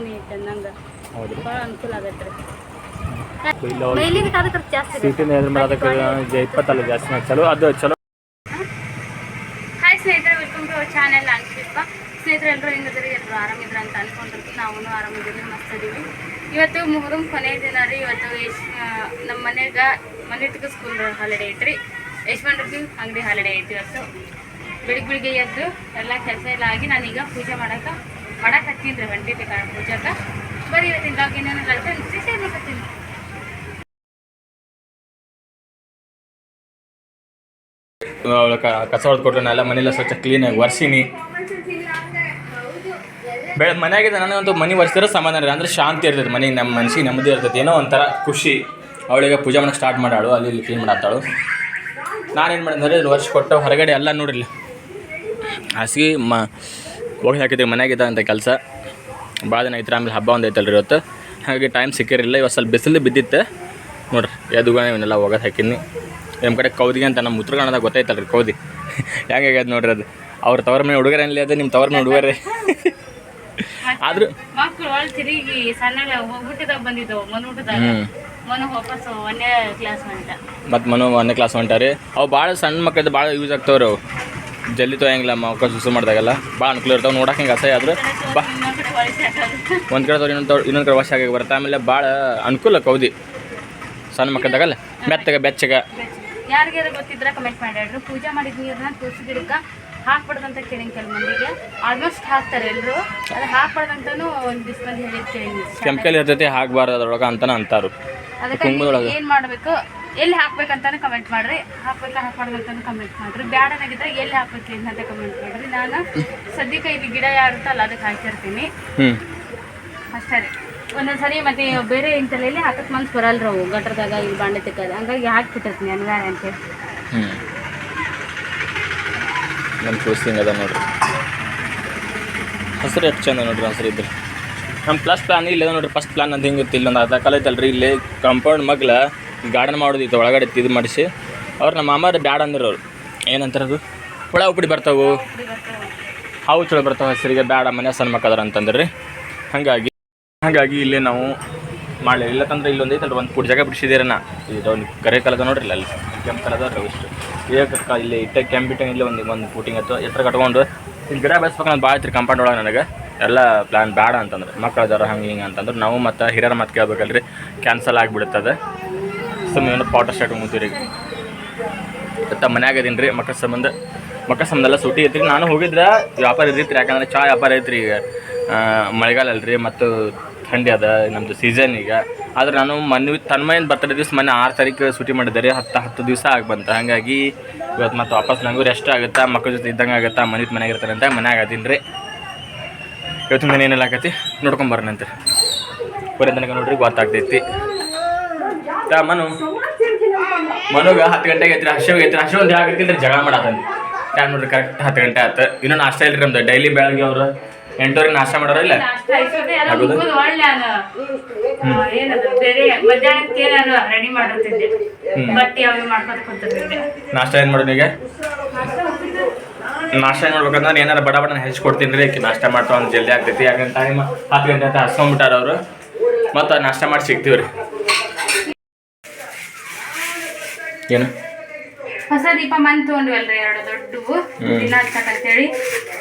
ಮನೆ ಐತೆ ನಂಗೆ. ಭಾಳ ಅನುಕೂಲ ಆಗತ್ತೆ ರೀ. ಮೈಲಿಗೆ ಜಾಸ್ತಿ ಇಪ್ಪತ್ತಲ್ಲ ಚಲೋ ಅದು ಚಲೋ. ಹಾಯ್ ಸ್ನೇಹಿತರೆ ವೆಲ್ಕಮ್ ಟು ಅವರ್ ಚಾನೆಲ್ ನಾನು ಶಿಲ್ಪ ಸ್ನೇಹಿತರೆ ಎಲ್ಲರೂ ಹೆಂಗದ್ರಿ ಎಲ್ಲರೂ ಆರಾಮಿದ್ರ ಅಂತ ಅನ್ಕೊಂಡಿರ್ತೀವಿ. ನಾವು ಆರಾಮಿದ್ದೀವಿ ಮಸ್ತ್ ಇವತ್ತು ಮುಹರಂ ಕೊನೆ ದಿನ ರೀ. ಇವತ್ತು ಯಶ್ ನಮ್ಮ ಮನೆಗ ಮನೆತಕ್ಕ ಸ್ಕೂಲ್ ಹಾಲಿಡೇ ಐತ್ರಿ ಯಶವಂತರ್ಗಿ ಅಂಗಡಿ ಹಾಲಿಡೇ ಐತಿ ಇವತ್ತು. ಬೆಳಿಗ್ಗೆ ಬೆಳಿಗ್ಗೆ ಎದ್ದು ಎಲ್ಲ ಕೆಲಸ ಎಲ್ಲ ಆಗಿ ನಾನೀಗ ಪೂಜೆ ಮಾಡಕ ಮಾಡಕ್ ಹತ್ತೀನಿ ರೀ ಇವತ್ತಿನ ಕಸ ಹೊಡೆದು ಎಲ್ಲ ಮನೆಯೆಲ್ಲ ಸ್ವಚ್ಛ ಕ್ಲೀನಾಗಿ ಒರೆಸಿನಿ. ಬೆಳೆ ಮನೆಯಾಗಿದೆ ನನಗಂತೂ ಮನೆ ಒರೆಸಿದ್ರೆ ಸಮಾಧಾನ ರೀ ಅಂದ್ರೆ ಶಾಂತಿ ಇರ್ತೈತೆ ಮನೆಗೆ ನಮ್ಮ ಮನ್ಸಿಗೆ ನೆಮ್ಮದಿ ಇರ್ತೈತೆ. ಏನೋ ಒಂಥರ ಖುಷಿ. ಅವಳಿಗೆ ಪೂಜೆ ಮಾಡಕ್ಕೆ ಸ್ಟಾರ್ಟ್ ಮಾಡಾಳು, ಅಲ್ಲಿ ಇಲ್ಲಿ ಕ್ಲೀನ್ ಮಾಡತ್ತಾಳು. ನಾನೇನು ಮಾಡಿದ್ರೆ ಇಲ್ಲಿ ವರ್ಷ ಕೊಟ್ಟು ಹೊರಗಡೆ ಎಲ್ಲ ನೋಡಿರಲಿ. ಹಾಸಿಗೆ ಮ ಹೋಗಿ ಹಾಕಿದ್ರಿ ಮನೆಯಾಗಿದೆ ಅಂತ ಕೆಲಸ. ಭಾಳ ದಿನ ಐತ್ರಿ ಆಮೇಲೆ ಹಬ್ಬ ಒಂದು ಐತಲ್ರಿ ಇವತ್ತು. ಹಾಗಾಗಿ ಟೈಮ್ ಸಿಕ್ಕಿರಲಿಲ್ಲ ಇವತ್ತು ಸ್ವಲ್ಪ ಬಿಸಿಲು ಬಿದ್ದಿತ್ತು. ನೋಡ್ರಿ ಎದುಗ ಇವನ್ನೆಲ್ಲ ಹೋಗೋದು ಹಾಕಿನಿ ನಿಮ್ಮ ಕಡೆ ಕೌದಿಗೆ ಅಂತ ನಮ್ಮ ಉತ್ತರ ಕನ್ನಡ ರೀ ಕೌದಿ. ಹೆಂಗಾಗ್ಯದ ನೋಡ್ರಿ ಅದು? ಅವ್ರ ತವರ ಮನೆ ಹುಡುಗರಲ್ಲಿ ಅದು ನಿಮ್ಮ ತವರ ಮನೆ ಹುಡುಗರೇ. ಆದ್ರೂ ಮತ್ತು ಮನು ಒಂದನೇ ಕ್ಲಾಸ್ ಹೊಂಟಾರಿ. ಅವು ಭಾಳ ಸಣ್ಣ ಮಕ್ಕಳದ್ದು ಭಾಳ ಯೂಸ್ ಆಗ್ತಾವ್ರಿ ಅವು. ಜಲ್ದಿ ತೊಗೊಂಗಿಲ್ಲ ಅವಕಾಶ ಸುಸು ಮಾಡಿದಾಗೆಲ್ಲ. ಭಾಳ ಅನುಕೂಲ ಇರ್ತಾವೆ ನೋಡೋಕೆ ಹಿಂಗೆ ಅಸಹ್ಯ ಆದ್ರೆ ಬಾ. ಒಂದು ಕಡೆ ತೋರಿ ಇನ್ನೊಂದು ಇನ್ನೊಂದು ಕಡೆ ವಾಶ್ ಆಗಿ ಬರುತ್ತೆ. ಆಮೇಲೆ ಭಾಳ ಅನುಕೂಲ ಕೌದಿ. ಸಣ್ಣ ಮಕ್ಕಳದಾಗಲ್ಲ ಮೆತ್ತಗೆ ಬೆಚ್ಚಗೆ. ಯಾರಿಗಾರ ಗೊತ್ತಿದ್ರೆ ಕಮೆಂಟ್ ಮಾಡ್ಯಾಡ್ರು ಪೂಜೆ ಮಾಡಿದ ನೀರನ್ನ ತುಳಸಿ ಗಿಡಕ್ಕೆ ಹಾಕ್ಬಾರ್ದಂತ ಕೇಳಿನ ಕೆಲವು ಮಂದಿಗೆ. ಆಲ್ಮೋಸ್ಟ್ ಹಾಕ್ತಾರೆ ಎಲ್ಲರೂ ಅದು ಹಾಕ್ಬಾರ್ದಂತನೂ ಒಂದು ಬಿಸ್ಮಲ್ಲಿ ಹೇಳಿ ಹೇಳಿದ್ ಕೇಳಿನಿ. ಕೆಮಿಕಲ್ ಇರ್ತೈತಿ ಹಾಕ್ಬಾರ್ದು ಅದ್ರೊಳಗೆ ಅಂತಾನೆ ಅಂತಾರು. ಅದಕ್ಕೆ ಏನು ಮಾಡಬೇಕು? ಎಲ್ಲಿ ಹಾಕ್ಬೇಕಂತಾನೆ ಕಮೆಂಟ್ ಮಾಡ್ರಿ. ಹಾಕ್ಬೇಕಾ ಹಾಕ್ಬಾರ್ದಂತಾನು ಕಮೆಂಟ್ ಮಾಡ್ರಿ. ಬ್ಯಾಡನಾಗಿದ್ರೆ ಎಲ್ಲಿ ಹಾಕ್ಬೇಕು ಅಂತ ಕಮೆಂಟ್ ಮಾಡ್ರಿ. ನಾನು ಸದ್ಯಕ್ಕೆ ಇದು ಗಿಡ ಯಾರುತ್ತಲ್ಲ ಅದಕ್ಕೆ ಹಾಕಿರ್ತೀನಿ ಅಷ್ಟೇ ರೀ. ಒಂದೊಂದ್ಸರಿ ಮತ್ತೆ ಬೇರೆ ಇಂತಲ್ಲಿ ಹಾಕಕ್ ಮನ್ಸು ಬರಲ್ರಿ ಅವು ಗಟ್ರದಾಗ ಇಲ್ಲಿ ಬಾಂಡೆ ತಿಕ್ಕದ. ಹಂಗಾಗಿ ಹಾಕ್ಬಿಟ್ಟಿರ್ತೀನಿ ಅನ್ಗಾರ ಹ್ಞೂ ನಮ್ಮ ಕೂಸಿಂಗ್ ಅದ ನೋಡ್ರಿ. ಹಸಿರು ಎಷ್ಟು ಚಂದ ನೋಡ್ರಿ ಹಸಿರು ಇದ್ರೆ. ನಮ್ಮ ಪ್ಲಸ್ ಪ್ಲಾನ್ ಇಲ್ಲ ನೋಡ್ರಿ ಫಸ್ಟ್ ಪ್ಲಾನ್ ಅಂತ ಹಿಂಗೆ ಇಲ್ಲೊಂದು ಅರ್ಧ ಕಾಲ ಐತಲ್ರಿ ಇಲ್ಲಿ ಕಾಂಪೌಂಡ್ ಮಗ್ಲ ಗಾರ್ಡನ್ ಮಾಡೋದಿತ್ತು ಒಳಗಡೆ ಇದು ಮಾಡಿಸಿ. ಅವ್ರು ನಮ್ಮ ಮಾಮಾರು ಬ್ಯಾಡ ಅಂದ್ರೆ ಅವ್ರು. ಏನಂತಾರೆ ಅದು? ಹುಳ ಉಪ್ಪಡಿ ಬರ್ತಾವು. ಹಾವು ಚುಳ ಬರ್ತಾವೆ ಹಸಿರಿಗೆ, ಬ್ಯಾಡ, ಮನೆ ಸಣ್ಣ ಮಕ್ಕದಾರ ಅಂತಂದ್ರಿ. ಹಾಗಾಗಿ ಹಾಗಾಗಿ ಇಲ್ಲಿ ನಾವು ಮಾಡಲಿ. ಇಲ್ಲಕಂದ್ರೆ ಇಲ್ಲೊಂದು ಐತಲ್ಲ ಒಂದು ಪುಟ್ಟ ಜಾಗ ಬಿಡಿಸಿದ್ದೀರ ನಾ. ಇದು ಕರೆ ಕಲದ ನೋಡ್ರಿ ಅಲ್ಲಿ. ಕೆಂಪು ಕಲದ ಇಷ್ಟು. ಇದಕ್ಕೆ ಇಲ್ಲಿ ಇಟ್ಟ ಕೆಂಪಿಟ್ಟ ಇಲ್ಲಿ ಒಂದು ಒಂದು ಪೂಟಿಂಗ್ ಅಥವಾ ಎತ್ತರ ಕಟ್ಕೊಂಡು ಇಲ್ಲಿ ಗಿಡ ಬೆಳೆಸ್ಬೇಕಂದ್ರೆ ಭಾಳ ಐತ್ರಿ ಕಂಪೌಂಡ್ ಒಳಗೆ ನನಗೆ. ಎಲ್ಲ ಪ್ಲ್ಯಾನ್ ಬೇಡ ಅಂತಂದ್ರೆ. ಮಕ್ಕಳು ಹಂಗೆ ಹಿಂಗೆ ಅಂತಂದ್ರೆ. ನಾವು ಮತ್ತು ಹಿರಿಯರ ಮತ್ತು ಕೇಳ್ಬೇಕಲ್ರಿ. ಕ್ಯಾನ್ಸಲ್ ಆಗಿಬಿಡುತ್ತದೆ ಸುಮ್ಮನೆ ಪಾಠ ಸ್ಟಾರ್ಟ್ ಮುಗ್ತೀವಿ ರೀ ತಮ್ಮ ಮನ್ಯಾಗ ಅದೀನಿ ರೀ ಮಕ್ಕಳ ಸಂಬಂಧ. ಮಕ್ಕಳ ಸಂಬಂಧ ಎಲ್ಲ ಸೂಟಿ ಐತ್ರಿ. ನಾನು ಹೋಗಿದ್ರೆ, ವ್ಯಾಪಾರ ಇದ್ದಿತ್ತು ಯಾಕಂದ್ರೆ ಚಾ ವ್ಯಾಪಾರ ಐತ್ರಿ ಈಗ. ಮಳೆಗಾಲ ಅಲ್ರಿ ಮತ್ತು ಥಂಡಿ ಅದ ನಮ್ಮದು ಸೀಸನ್ ಈಗ. ಆದ್ರೆ ನಾನು ಮನೆ ತನ್ಮಯನ ಬರ್ತಾರೆ ದಿವಸ ಮೊನ್ನೆ ಆರು ತಾರೀಕು ಸೂಟಿ ಮಾಡಿದ್ದಾರೆ ಹತ್ತು ಹತ್ತು ದಿವಸ ಆಗಿ ಬಂತು. ಹಾಗಾಗಿ ಇವತ್ತು ಮತ್ತೆ ವಾಪಸ್ ನನಗೂ ರೆಸ್ಟ್ ಆಗುತ್ತಾ ಮಕ್ಕಳ ಜೊತೆ ಇದ್ದಂಗೆ ಆಗುತ್ತಾ ಮನೆ ಮನೆಯಾಗ ಇರ್ತಾರೆ ಅಂತ ಮನ್ಯಾಗ ಅದೀನಿ ರೀ. ಇವತ್ತಿನ ಏನೆಲ್ಲ ಆಕತಿ? ನೋಡ್ಕೊಂಬರ್ನಂತೆ ಬರೀ ತನಕ ನೋಡ್ರಿ ಗೊತ್ತಾಗ್ತೈತಿ. ತಾ ಮನು. ಮನುಗ ಹತ್ತು ಗಂಟೆಗೆ ಐತ್ರಿ ಹರ್ಷವ್ ಐತ್ರಿ ಹಸಿವು ಒಂದು ಆಗತ್ತಿಲ್ಲ ಜಗಳ ಮಾಡತ್ತಂತ ಯಾರು ನೋಡ್ರಿ ಕರೆಕ್ಟ್ ಹತ್ತು ಗಂಟೆ ಆಯ್ತು ಇನ್ನೂ ನಾಷ್ಟ ಇಲ್ರಿ ನಮ್ದು ಡೈಲಿ ಬೆಳಗ್ಗೆ ಅವ್ರು. ಎಂಟುವರೆಗೆ ನಾಷ್ಟ ಮಾಡೋರ ಇಲ್ಲ? ನಾಷ್ಟ ಏನ್ ಮಾಡೋದು ಈಗ? ನಾಷ್ಟ ಏನು ಮಾಡ್ಬೇಕಂದ್ರೆ ಏನಾರ ಬಡ ಬಡ ಹೆಚ್ಚು ಕೊಡ್ತೀನಿ ರೀ ನಾಷ್ಟ ಮಾಡ್ತಾವ ಜಲ್ದಿ ಆಗ್ತೈತಿ. ಯಾಕಂದ್ರೆ ಟೈಮ್ ಹತ್ತು ಗಂಟೆ ಅಂತ ಹಸ್ಕೊಂಡ್ಬಿಟ್ಟಾರ ಅವರು. ಮತ್ತು ನಾಷ್ಟ ಮಾಡಿ ಸಿಗ್ತೀವಿ ರೀ ಏನು? ಹೊಸ ದೀಪ ಮನ್ ಅಲ್ರಿ ಎರಡು ದೊಡ್ಡವು. ದಿನ ಅಂತೇಳಿ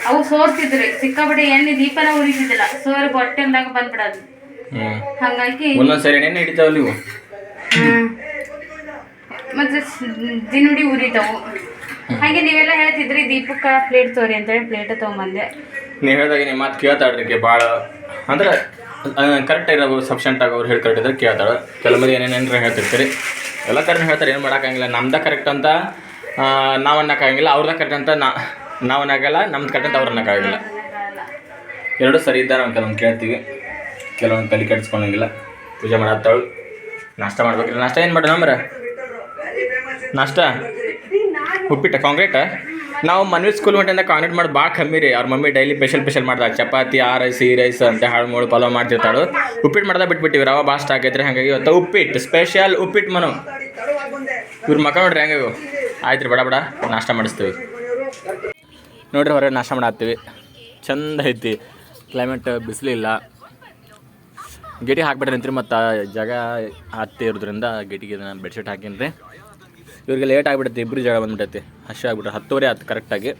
ಅವು ಸೋರ್ತಿದ್ರಿ ಸಿಕ್ಕಾಪಟ್ಟೆ ಎಣ್ಣೆ ದೀಪನ ಉರಿತಿದ್ದಿಲ್ಲ. ಸೋರ್ ಹೊಟ್ಟೆಲ್ದಾಗ ಬಂದ್ಬಿಡೋದು. ಹಂಗಾಗಿ ಒಂದೊಂದ್ಸರಿ ಎಣ್ಣೆ ಹಿಡಿತಾವಲ್ಲ ಇವು. ಮತ್ತೆ ದಿನುಡಿ ಉರಿತಾವು. ಹಾಗೆ ನೀವೆಲ್ಲ ಹೇಳ್ತಿದ್ರಿ ದೀಪಕ್ಕ ಪ್ಲೇಟ್ ತೋರಿ ಅಂತೇಳಿ ಪ್ಲೇಟ್ ತಗೊಂಬಂದೆ. ನೀವು ಹೇಳಿದಾಗ ನಿಮ್ಮ ಮಾತು ಕೇಳ್ತಾಡ್ರಿ ಭಾಳ ಅಂದ್ರೆ ಕರೆಕ್ಟ್ ಇರೋ ಸಫಿಷಿಯಂಟ್ ಆಗಿ ಅವ್ರು ಹೇಳಿ ಕರೆಕ್ಟ್ ಇದ್ರೆ ಕೇಳ್ತಾಳೆ. ಕೆಲವು ಮಂದಿ ಏನೇನೇನು ಹೇಳ್ತಿರ್ತೀರಿ. ಎಲ್ಲ ಕರೆಕ್ಟ್ ಹೇಳ್ತಾರೆ, ಏನು ಮಾಡೋಕ್ಕಾಗಿಲ್ಲ ನಮ್ದ ಕರೆಕ್ಟ್ ಅಂತ ನಾವು ಅನ್ನೋಕ್ಕಾಗಿಲ್ಲ ಅವ್ರದ ಕರೆಕ್ಟ್ ಅಂತ ನಾ, ನಾವು ಅನ್ನೋಕ್ಕಾಗಲ್ಲ ನಮ್ದು ಕರೆಕ್ಟ್ ಅಂತ ಅವ್ರು ಅನ್ನೋಕ್ಕಾಗಿಲ್ಲ ಎರಡು ಸರಿ ಇದ್ದಾರೆ ನಾವು ಕೆಲವೊಂದು ಕೇಳ್ತೀವಿ, ಕೆಲವೊಂದು ತಲೆ ಕೆಡಿಸ್ಕೊಳಂಗಿಲ್ಲ. ಪೂಜೆ ಮಾಡತ್ತಾಳು ನಾಷ್ಟ ಮಾಡ್ಬೇಕಿಲ್ಲ. ನಾಷ್ಟ ಏನು ಮಾಡೋಣ ನಂಬ್ರ ನಾಷ್ಟ? ಉಪ್ಪಿಟ್ಟ, ಕಾಂಕ್ರೀಟ? ನಾವು ಮನ್ವಿ ಸ್ಕೂಲ್ ಮಟ್ಟಿಂದ ಕಾಂಕ್ರೀಟ್ ಮಾಡಿ ಭಾಳ ಕಮ್ಮಿ ರೀ. ಅವ್ರ ಮಮ್ಮಿ ಡೈಲಿ ಸ್ಪೆಷಲ್ ಸ್ಪೆಷಲ್ ಮಾಡ್ದಾಗ ಚಪಾತಿ ಆ ರೈಸ್ ಈ ರೈಸ್ ಅಂತ ಹಾಳು ಮೂಳು ಪಲಾವ್ ಮಾಡ್ತಿರ್ತಾಳು. ಉಪ್ಪಿಟ್ಟು ಮಾಡ್ದ ಬಿಟ್ಬಿಟ್ಟಿವಿ. ರವ ಬಾಸ್ಟ್ ಆಗೈತ್ರಿ ಹಂಗಾಗಿ ಹಾಗಾಗಿ ಇವತ್ತು ಉಪ್ಪಿಟ್ಟು ಸ್ಪೆಷಲ್ ಉಪ್ಪಿಟ್ಟು ಮನು. ಇವ್ರ ಮಕ್ಕ ನೋಡ್ರಿ ಹೆಂಗೆ ಆಯ್ತು ರೀ ಬಡ ಬಡ. ನಾಷ್ಟ ಮಾಡಿಸ್ತೀವಿ. ನೋಡ್ರಿ ಹೊರಗೆ ನಾಷ್ಟ ಮಾಡತ್ತೀವಿ. ಚಂದ ಐತಿ. ಕ್ಲೈಮೇಟ್ ಬಿಸಿಲಿಲ್ಲ ಗಿಟಿಗೆ ಹಾಕ್ಬಿಟ್ರಿ ಅಂತ್ರಿ ಮತ್ತು. ಜಾಗ ಹತ್ತಿ ಇರೋದ್ರಿಂದ ಗಿಟಿಗೆ ಬೆಡ್ಶೀಟ್ ಹಾಕೀನಿ ರೀ ಇವ್ರಿಗೆ ಲೇಟ್ ಆಗಿಬಿಡುತ್ತೆ ಇಬ್ಬರು ಜಾಗ ಬಂದ್ಬಿಡುತ್ತೆ. ಹಸಿ ಆಗ್ಬಿಟ್ರೆ ಹತ್ತುವರೆ ಆಯ್ತು ಕರೆಕ್ಟಾಗಿ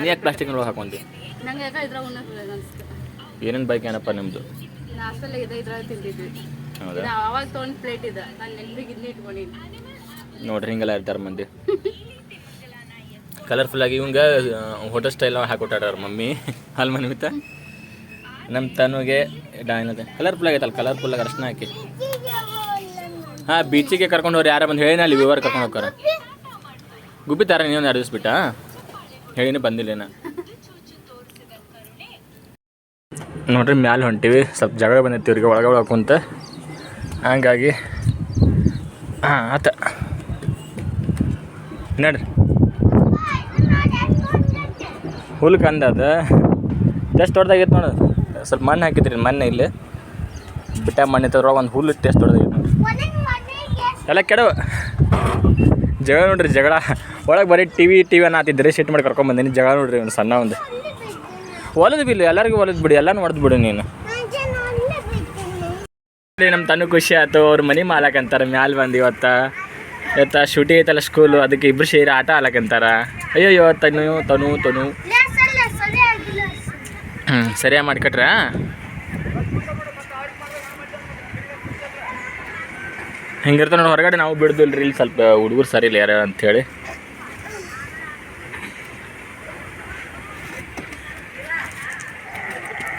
ನೀ ಯಾಕೆ ಪ್ಲಾಸ್ಟಿಕ್ ಒಳಗೆ ಹಾಕೊಂಡಿ ಏನೇನು ಬೈಕ್ ಏನಪ್ಪ ನಿಮ್ಮದು ನೋಡ್ರಿ ಹಿಂಗೆಲ್ಲ ಇರ್ತಾರೆ ಮಂದಿ. ಕಲರ್ಫುಲ್ ಆಗಿ ಇವಂಗೆ ಹೋಟೆಲ್ ಸ್ಟೈಲ್ ಹಾಕೊಟ್ಟಾರ ಮಮ್ಮಿ. ಅಲ್ಲಿ ಮನಿಮಿತ್ತ ನಮ್ಮ ತನುಗೆ ಡಾಯ್ನದೆ. ಕಲರ್ಫುಲ್ ಆಗೈತಲ್ಲ ಕಲರ್ಫುಲ್ಲಾಗಿ ಅರ್ಶನ ಹಾಕಿ. ಹಾಂ ಬೀಚಿಗೆ ಕರ್ಕೊಂಡು ಹೋಗ್ರಿ. ಯಾರ ಬಂದು ಹೇಳಿನ ಅಲ್ಲಿ ವಿವರ ಕರ್ಕೊಂಡು ಹೋಗ್ತಾರೆ ಗುಬ್ಬಿ ತರ ನೀವು ಎರಡು ಹೇಳಿನ ಬಿಟ್ಟ ಹೇಳಿನೇ ಬಂದಿಲ್ಲ ಏನ ನೋಡ್ರಿ, ಮ್ಯಾಲೆ ಹೊಂಟಿವಿ. ಸ್ವಲ್ಪ ಜಗಳ ಬಂದಿತ್ತು ಇವ್ರಿಗೆ, ಒಳಗೆ ಒಳಗೆ ಕುಂತ. ಹಂಗಾಗಿ, ಹಾಂ, ಆತ. ನಡ್ರಿ. ಹುಲ್ ಕಂದ ಟೆಸ್ಟ್ ದೊಡ್ಡದಾಗೈತೆ ನೋಡು. ಸ್ವಲ್ಪ ಮಣ್ಣು ಹಾಕಿದ್ರಿ, ಮಣ್ಣು ಇಲ್ಲಿ. ಬಿಟ್ಟ ಮಣ್ಣು ಒಂದು ಹುಲ್ಲು ಟೆಸ್ಟ್ ನೋಡ್ರಿ ಎಲ್ಲ ಕೆಡವ ಜಗಳ ನೋಡ್ರಿ, ಜಗಳ. ಒಳಗೆ ಬರೀ ಟಿ ವಿ ಟಿ ವಿ ಅನ್ನತ್ತಿದ್ರಿ ಸಿಟ್ಟು ಮಾಡಿ ಕರ್ಕೊಂಬಂದಿನಿ ಜಗಳ ನೋಡ್ರಿ ಇವನು ಸಣ್ಣ ಒಂದು ಹೊಲದ ಬಿಲ್ಲು ಎಲ್ಲರಿಗೂ ಹೊಲದ್ ಬಿಡಿ ಎಲ್ಲಾನು ಹೊಡೆದು ಬಿಡು ನೀನು. ನಮ್ಮ ತನ್ನ ಖುಷಿ ಆಯ್ತು, ಅವ್ರ ಮನೆ ಮಾಲಕ್ ಅಂತಾರೆ, ಮ್ಯಾಲ ಬಂದು ಇವತ್ತ. ಇವತ್ತ ಶೂಟಿ ಐತಲ್ಲ ಸ್ಕೂಲು ಅದಕ್ಕೆ ಇಬ್ರು ಸೇರಿ ಆಟ ಆಲಕಂತಾರ ಅಯ್ಯೋ ತನು ತನು ತನು. ಹ್ಞೂ ಸರಿಯಾಗಿ ಮಾಡಿಕಟ್ರ ಹಿಂಗಿರ್ತ ನೋಡಿ ಹೊರಗಡೆ ನಾವು ಬಿಡ್ದಿಲ್ಲ ರೀ ಇಲ್ಲಿ ಸ್ವಲ್ಪ ಹುಡುಗರು ಸರಿ ಇಲ್ಲ ಯಾರು ಅಂಥೇಳಿ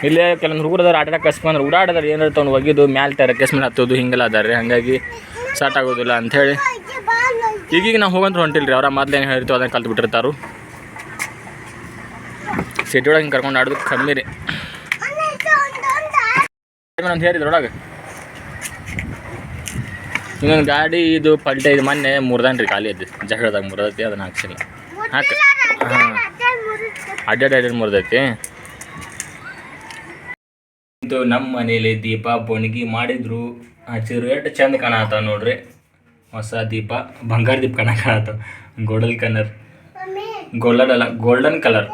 ಇಲ್ಲೇ ಕೆಲವೊಂದು ಹುಡುಗರು ಅದಾರ ಆಟ ಕಸ್ಕೊಂಡ್ರೆ ಓಡಾಡೋದಾರ ಏನಾರ ತೊಗೊಂಡು ಒಗಿದು ಮ್ಯಾಲೆ ಟೆರಕೇಸ್ ಮೇಲೆ ಹತ್ತೋದು ಹಿಂಗೆಲ್ಲ ಅದಾರ ರೀ ಹಾಗಾಗಿ ಸ್ಟಾರ್ಟ್ ಆಗೋದಿಲ್ಲ ಅಂಥೇಳಿ ಈಗೀಗ ನಾವು ಹೋಗಂತ ಹೊಂಟಿಲ್ಲ ರೀ ಅವ್ರ ಮೊದ್ಲು ಏನು ಹೇಳಿರ್ತೀವಿ ಅದನ್ನು ಕಲ್ತು ಬಿಟ್ಟಿರ್ತಾರು ಸಿಟಿ ಒಳಗೆ ಹಿಂಗೆ ಕರ್ಕೊಂಡು ಆಡೋದು ಕಮ್ಮಿ ರೀ ಅಂತ ಹೇಳಿದ್ರು ಒಳಗೆ ಇನ್ನೊಂದು ಗಾಡಿ ಇದು ಪಲ್ಟ ಇದು ಮೊನ್ನೆ ಮುರ್ದಾನ್ ರೀ ಖಾಲಿ ಐತಿ ಜಗಳದಾಗ ಮುರ್ದೈತಿ ಅದನ್ನ ಹಾಕ್ಸಿಲ್ಲ. ಹಾಕ. ಹಾಂ. ಅಡ್ಡಾಡಿ ಅಡ್ಡಾಡಿ ಮುರ್ದೈತಿ. ಇದು ನಮ್ಮ ಮನೇಲಿ ದೀಪ ಬೊಣಗಿ ಮಾಡಿದ್ರು. ಹಚ್ಚಿದ್ರು ಎಷ್ಟು ಚಂದ ಕಾಣತ್ತ ನೋಡ್ರಿ. ಹೊಸ ದೀಪ ಬಂಗಾರ ದೀಪ ಕಾಣಕತ್ತ ಗೋಲ್ಡನ್ ಕಲರ್. ಗೋಲ್ಡನ್ ಅಲ್ಲ ಗೋಲ್ಡನ್ ಕಲರ್.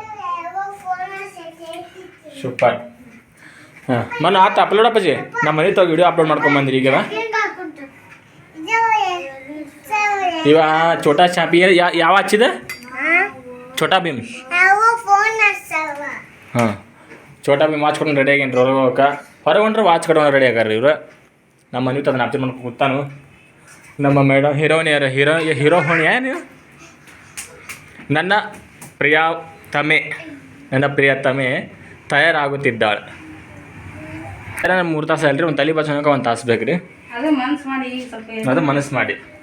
ಸೂಪರ್. ಹಾಂ. ಮನ ಆತ ಅಪ್ಲೋಡ್ ಅಪ್ಪಾಜಿ? ನಮ್ಮ ಮನೆ ತಗೋ ವಿಡಿಯೋ ಅಪ್ಲೋಡ್ ಮಾಡ್ಕೊಂಬಂದ್ರಿ ಈಗ. ಇವ ಛೋಟಾ ಚಾಪಿ ಯಾ- ಯಾವ ಹಚ್ಚಿದ? ಛೋಟಾ ಭೀಮ್. ಹಾಂ. ಛೋಟಾ ಭೀಮ್ ವಾಚ್ ಕೊಟ್ಟು ರೆಡಿ ಆಗೇನ್ರಿ ಹೊರಗೆ ಹೋಗಕ್ಕೆ ಹೊರಗೆ ಹೊಂಟ್ರೆ ವಾಚ್ ಕಟ್ಕೊಂಡು ರೆಡಿ ಆಗಾರ ಇವ್ರು. ನಮ್ಮ ಮನೆ ಅದನ್ನ ಅರ್ಜಿ ಮಾಡ್ಕೊಂಡು ಕೂತಾನು. ನಮ್ಮ ಮೇಡಮ್ ಹೀರೋನಿ ಯಾರು? ಹೀರೋ ಹೀರೋ ಹೊಣಿ ನೀವು? ನನ್ನ ಪ್ರಿಯ ತಮೆ. ನನ್ನ ಪ್ರಿಯ ತಮೆ ತಯಾರಾಗುತ್ತಿದ್ದಾಳೆ. ಮೂರು ತಾಸು ಅಲ್ರಿ ಒಂದು ತಲೆ ಬಚ್ಚೋಕೆ ಒಂದು ತಾಸು ಬೇಕು ರೀ ಅದು ಮನ್ಸು ಮಾಡಿ ಸ್ವಲ್ಪ ಅದು ಮನಸ್ಸು ಮಾಡಿ.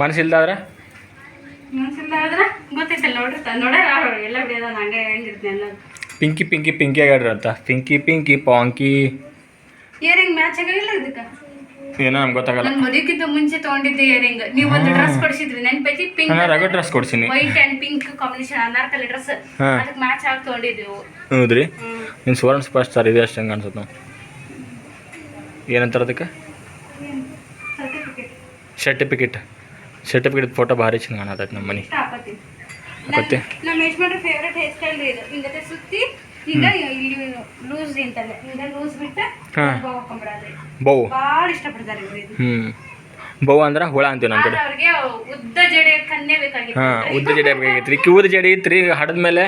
ಮನಸ್ಸು ಇಲ್ದಾದ್ರೆ ಮನ್ಸಿಲ್ಲ ಆದ್ರೆ ಗೊತ್ತೈತಲ್ಲ ನೋಡ್ರಿ ನೋಡ್ಯಾರ ಎಲ್ಲ ಬಿಡಿಯೋದ ಹಂಗೆ ಹೆಂಗಿರ್ತೀನಿ ಅನ್ನೋದು. ಪಿಂಕಿ ಪಿಂಕಿ ಪಿಂಕಿ ಆಗ್ಯಾಡ್ರಿ ಅಂತ. ಪಿಂಕಿ ಪಿಂಕಿ ಪಾಂಕಿ. ಇಯರಿಂಗ್ ಮ್ಯಾಚ್ ಆಗಿಲ್ಲ ಇದಕ್ಕೆ? ಏನೋ ನಮ್ಗೆ ಗೊತ್ತಾಗಲ್ಲ. ನನ್ ಮದುವೆಗಿಂತ ಮುಂಚೆ ತಗೊಂಡಿದ್ದೆ ಇಯರಿಂಗ್. ನೀವು ಒಂದು ಡ್ರೆಸ್ ಕೊಡಿಸಿದ್ರಿ ನೆನಪೈತಿ? ಪಿಂಕ್ ನಾನು ರಗಡ್ dress ಕೊಡ್ಸೀನಿ. White and pink combination Anarkali dress. ಅದಕ್ಕೆ ಮ್ಯಾಚ್ ಆಗಿ ತೊಗೊಂಡಿದ್ದೆವು ಹೌದ್ರಿ? ರೀ ನಿಮ್ಮ ಸುವರ್ಣ ಸ್ಪಷ್ಟ ಸರ್ ಇದೆ ಅಷ್ಟು ಹಂಗೆ ಅನ್ಸುತ್ತೆ ನಾವು ಏನಂತಾರೆ ಅದಕ್ಕೆ? ಸರ್ಟಿಫಿಕೇಟ್ ಸರ್ಟಿಫಿಕೇಟ್ ಸರ್ಟಿಫಿಕೇಟ್ ಫೋಟೋ ಭಾರಿ ಚೆನ್ನಾಗಿ ಕಾಣತೈತೆ ನಮ್ಮ ಮನೆ. ಮತ್ತೆ ನಮ್ಮ ಯಜಮಾನ್ರ ಫೇವ್ರೆಟ್ ಹೇರ್ ಸ್ಟೈಲ್ ಇದು. ಹಿಂಗತೆ ಸುತ್ತಿ ಹಿಂಗ ಇಲ್ಲಿ ಲೂಸ್ ಇಂತಲ್ಲ ಹಿಂಗ ಲೂಸ್ ಬಿಟ್ಟ ಹಾ. ಹಾಕೊಂಡ್ಬಿಡೋದ್ರಿ ಬೌ. ಭಾಳ ಇಷ್ಟಪಡ್ತಾರೆ ಇದು. ಹ್ಞೂ ಬೌ ಅಂದ್ರೆ ಹುಳ ಅಂತೀವಿ ನಮ್ಮ ಕಡೆ. ಉದ್ದ ಜಡೆ ಕನ್ನೆ ಬೇಕಾಗಿತ್ತು. ಹಾಂ ಉದ್ದ ಜಡೆ ಬೇಕಾಗಿತ್ತು. ರೀ ಕಿವುದ ಜಡೆ ಇತ್ತು ರೀ ಹಡದ ಮೇಲೆ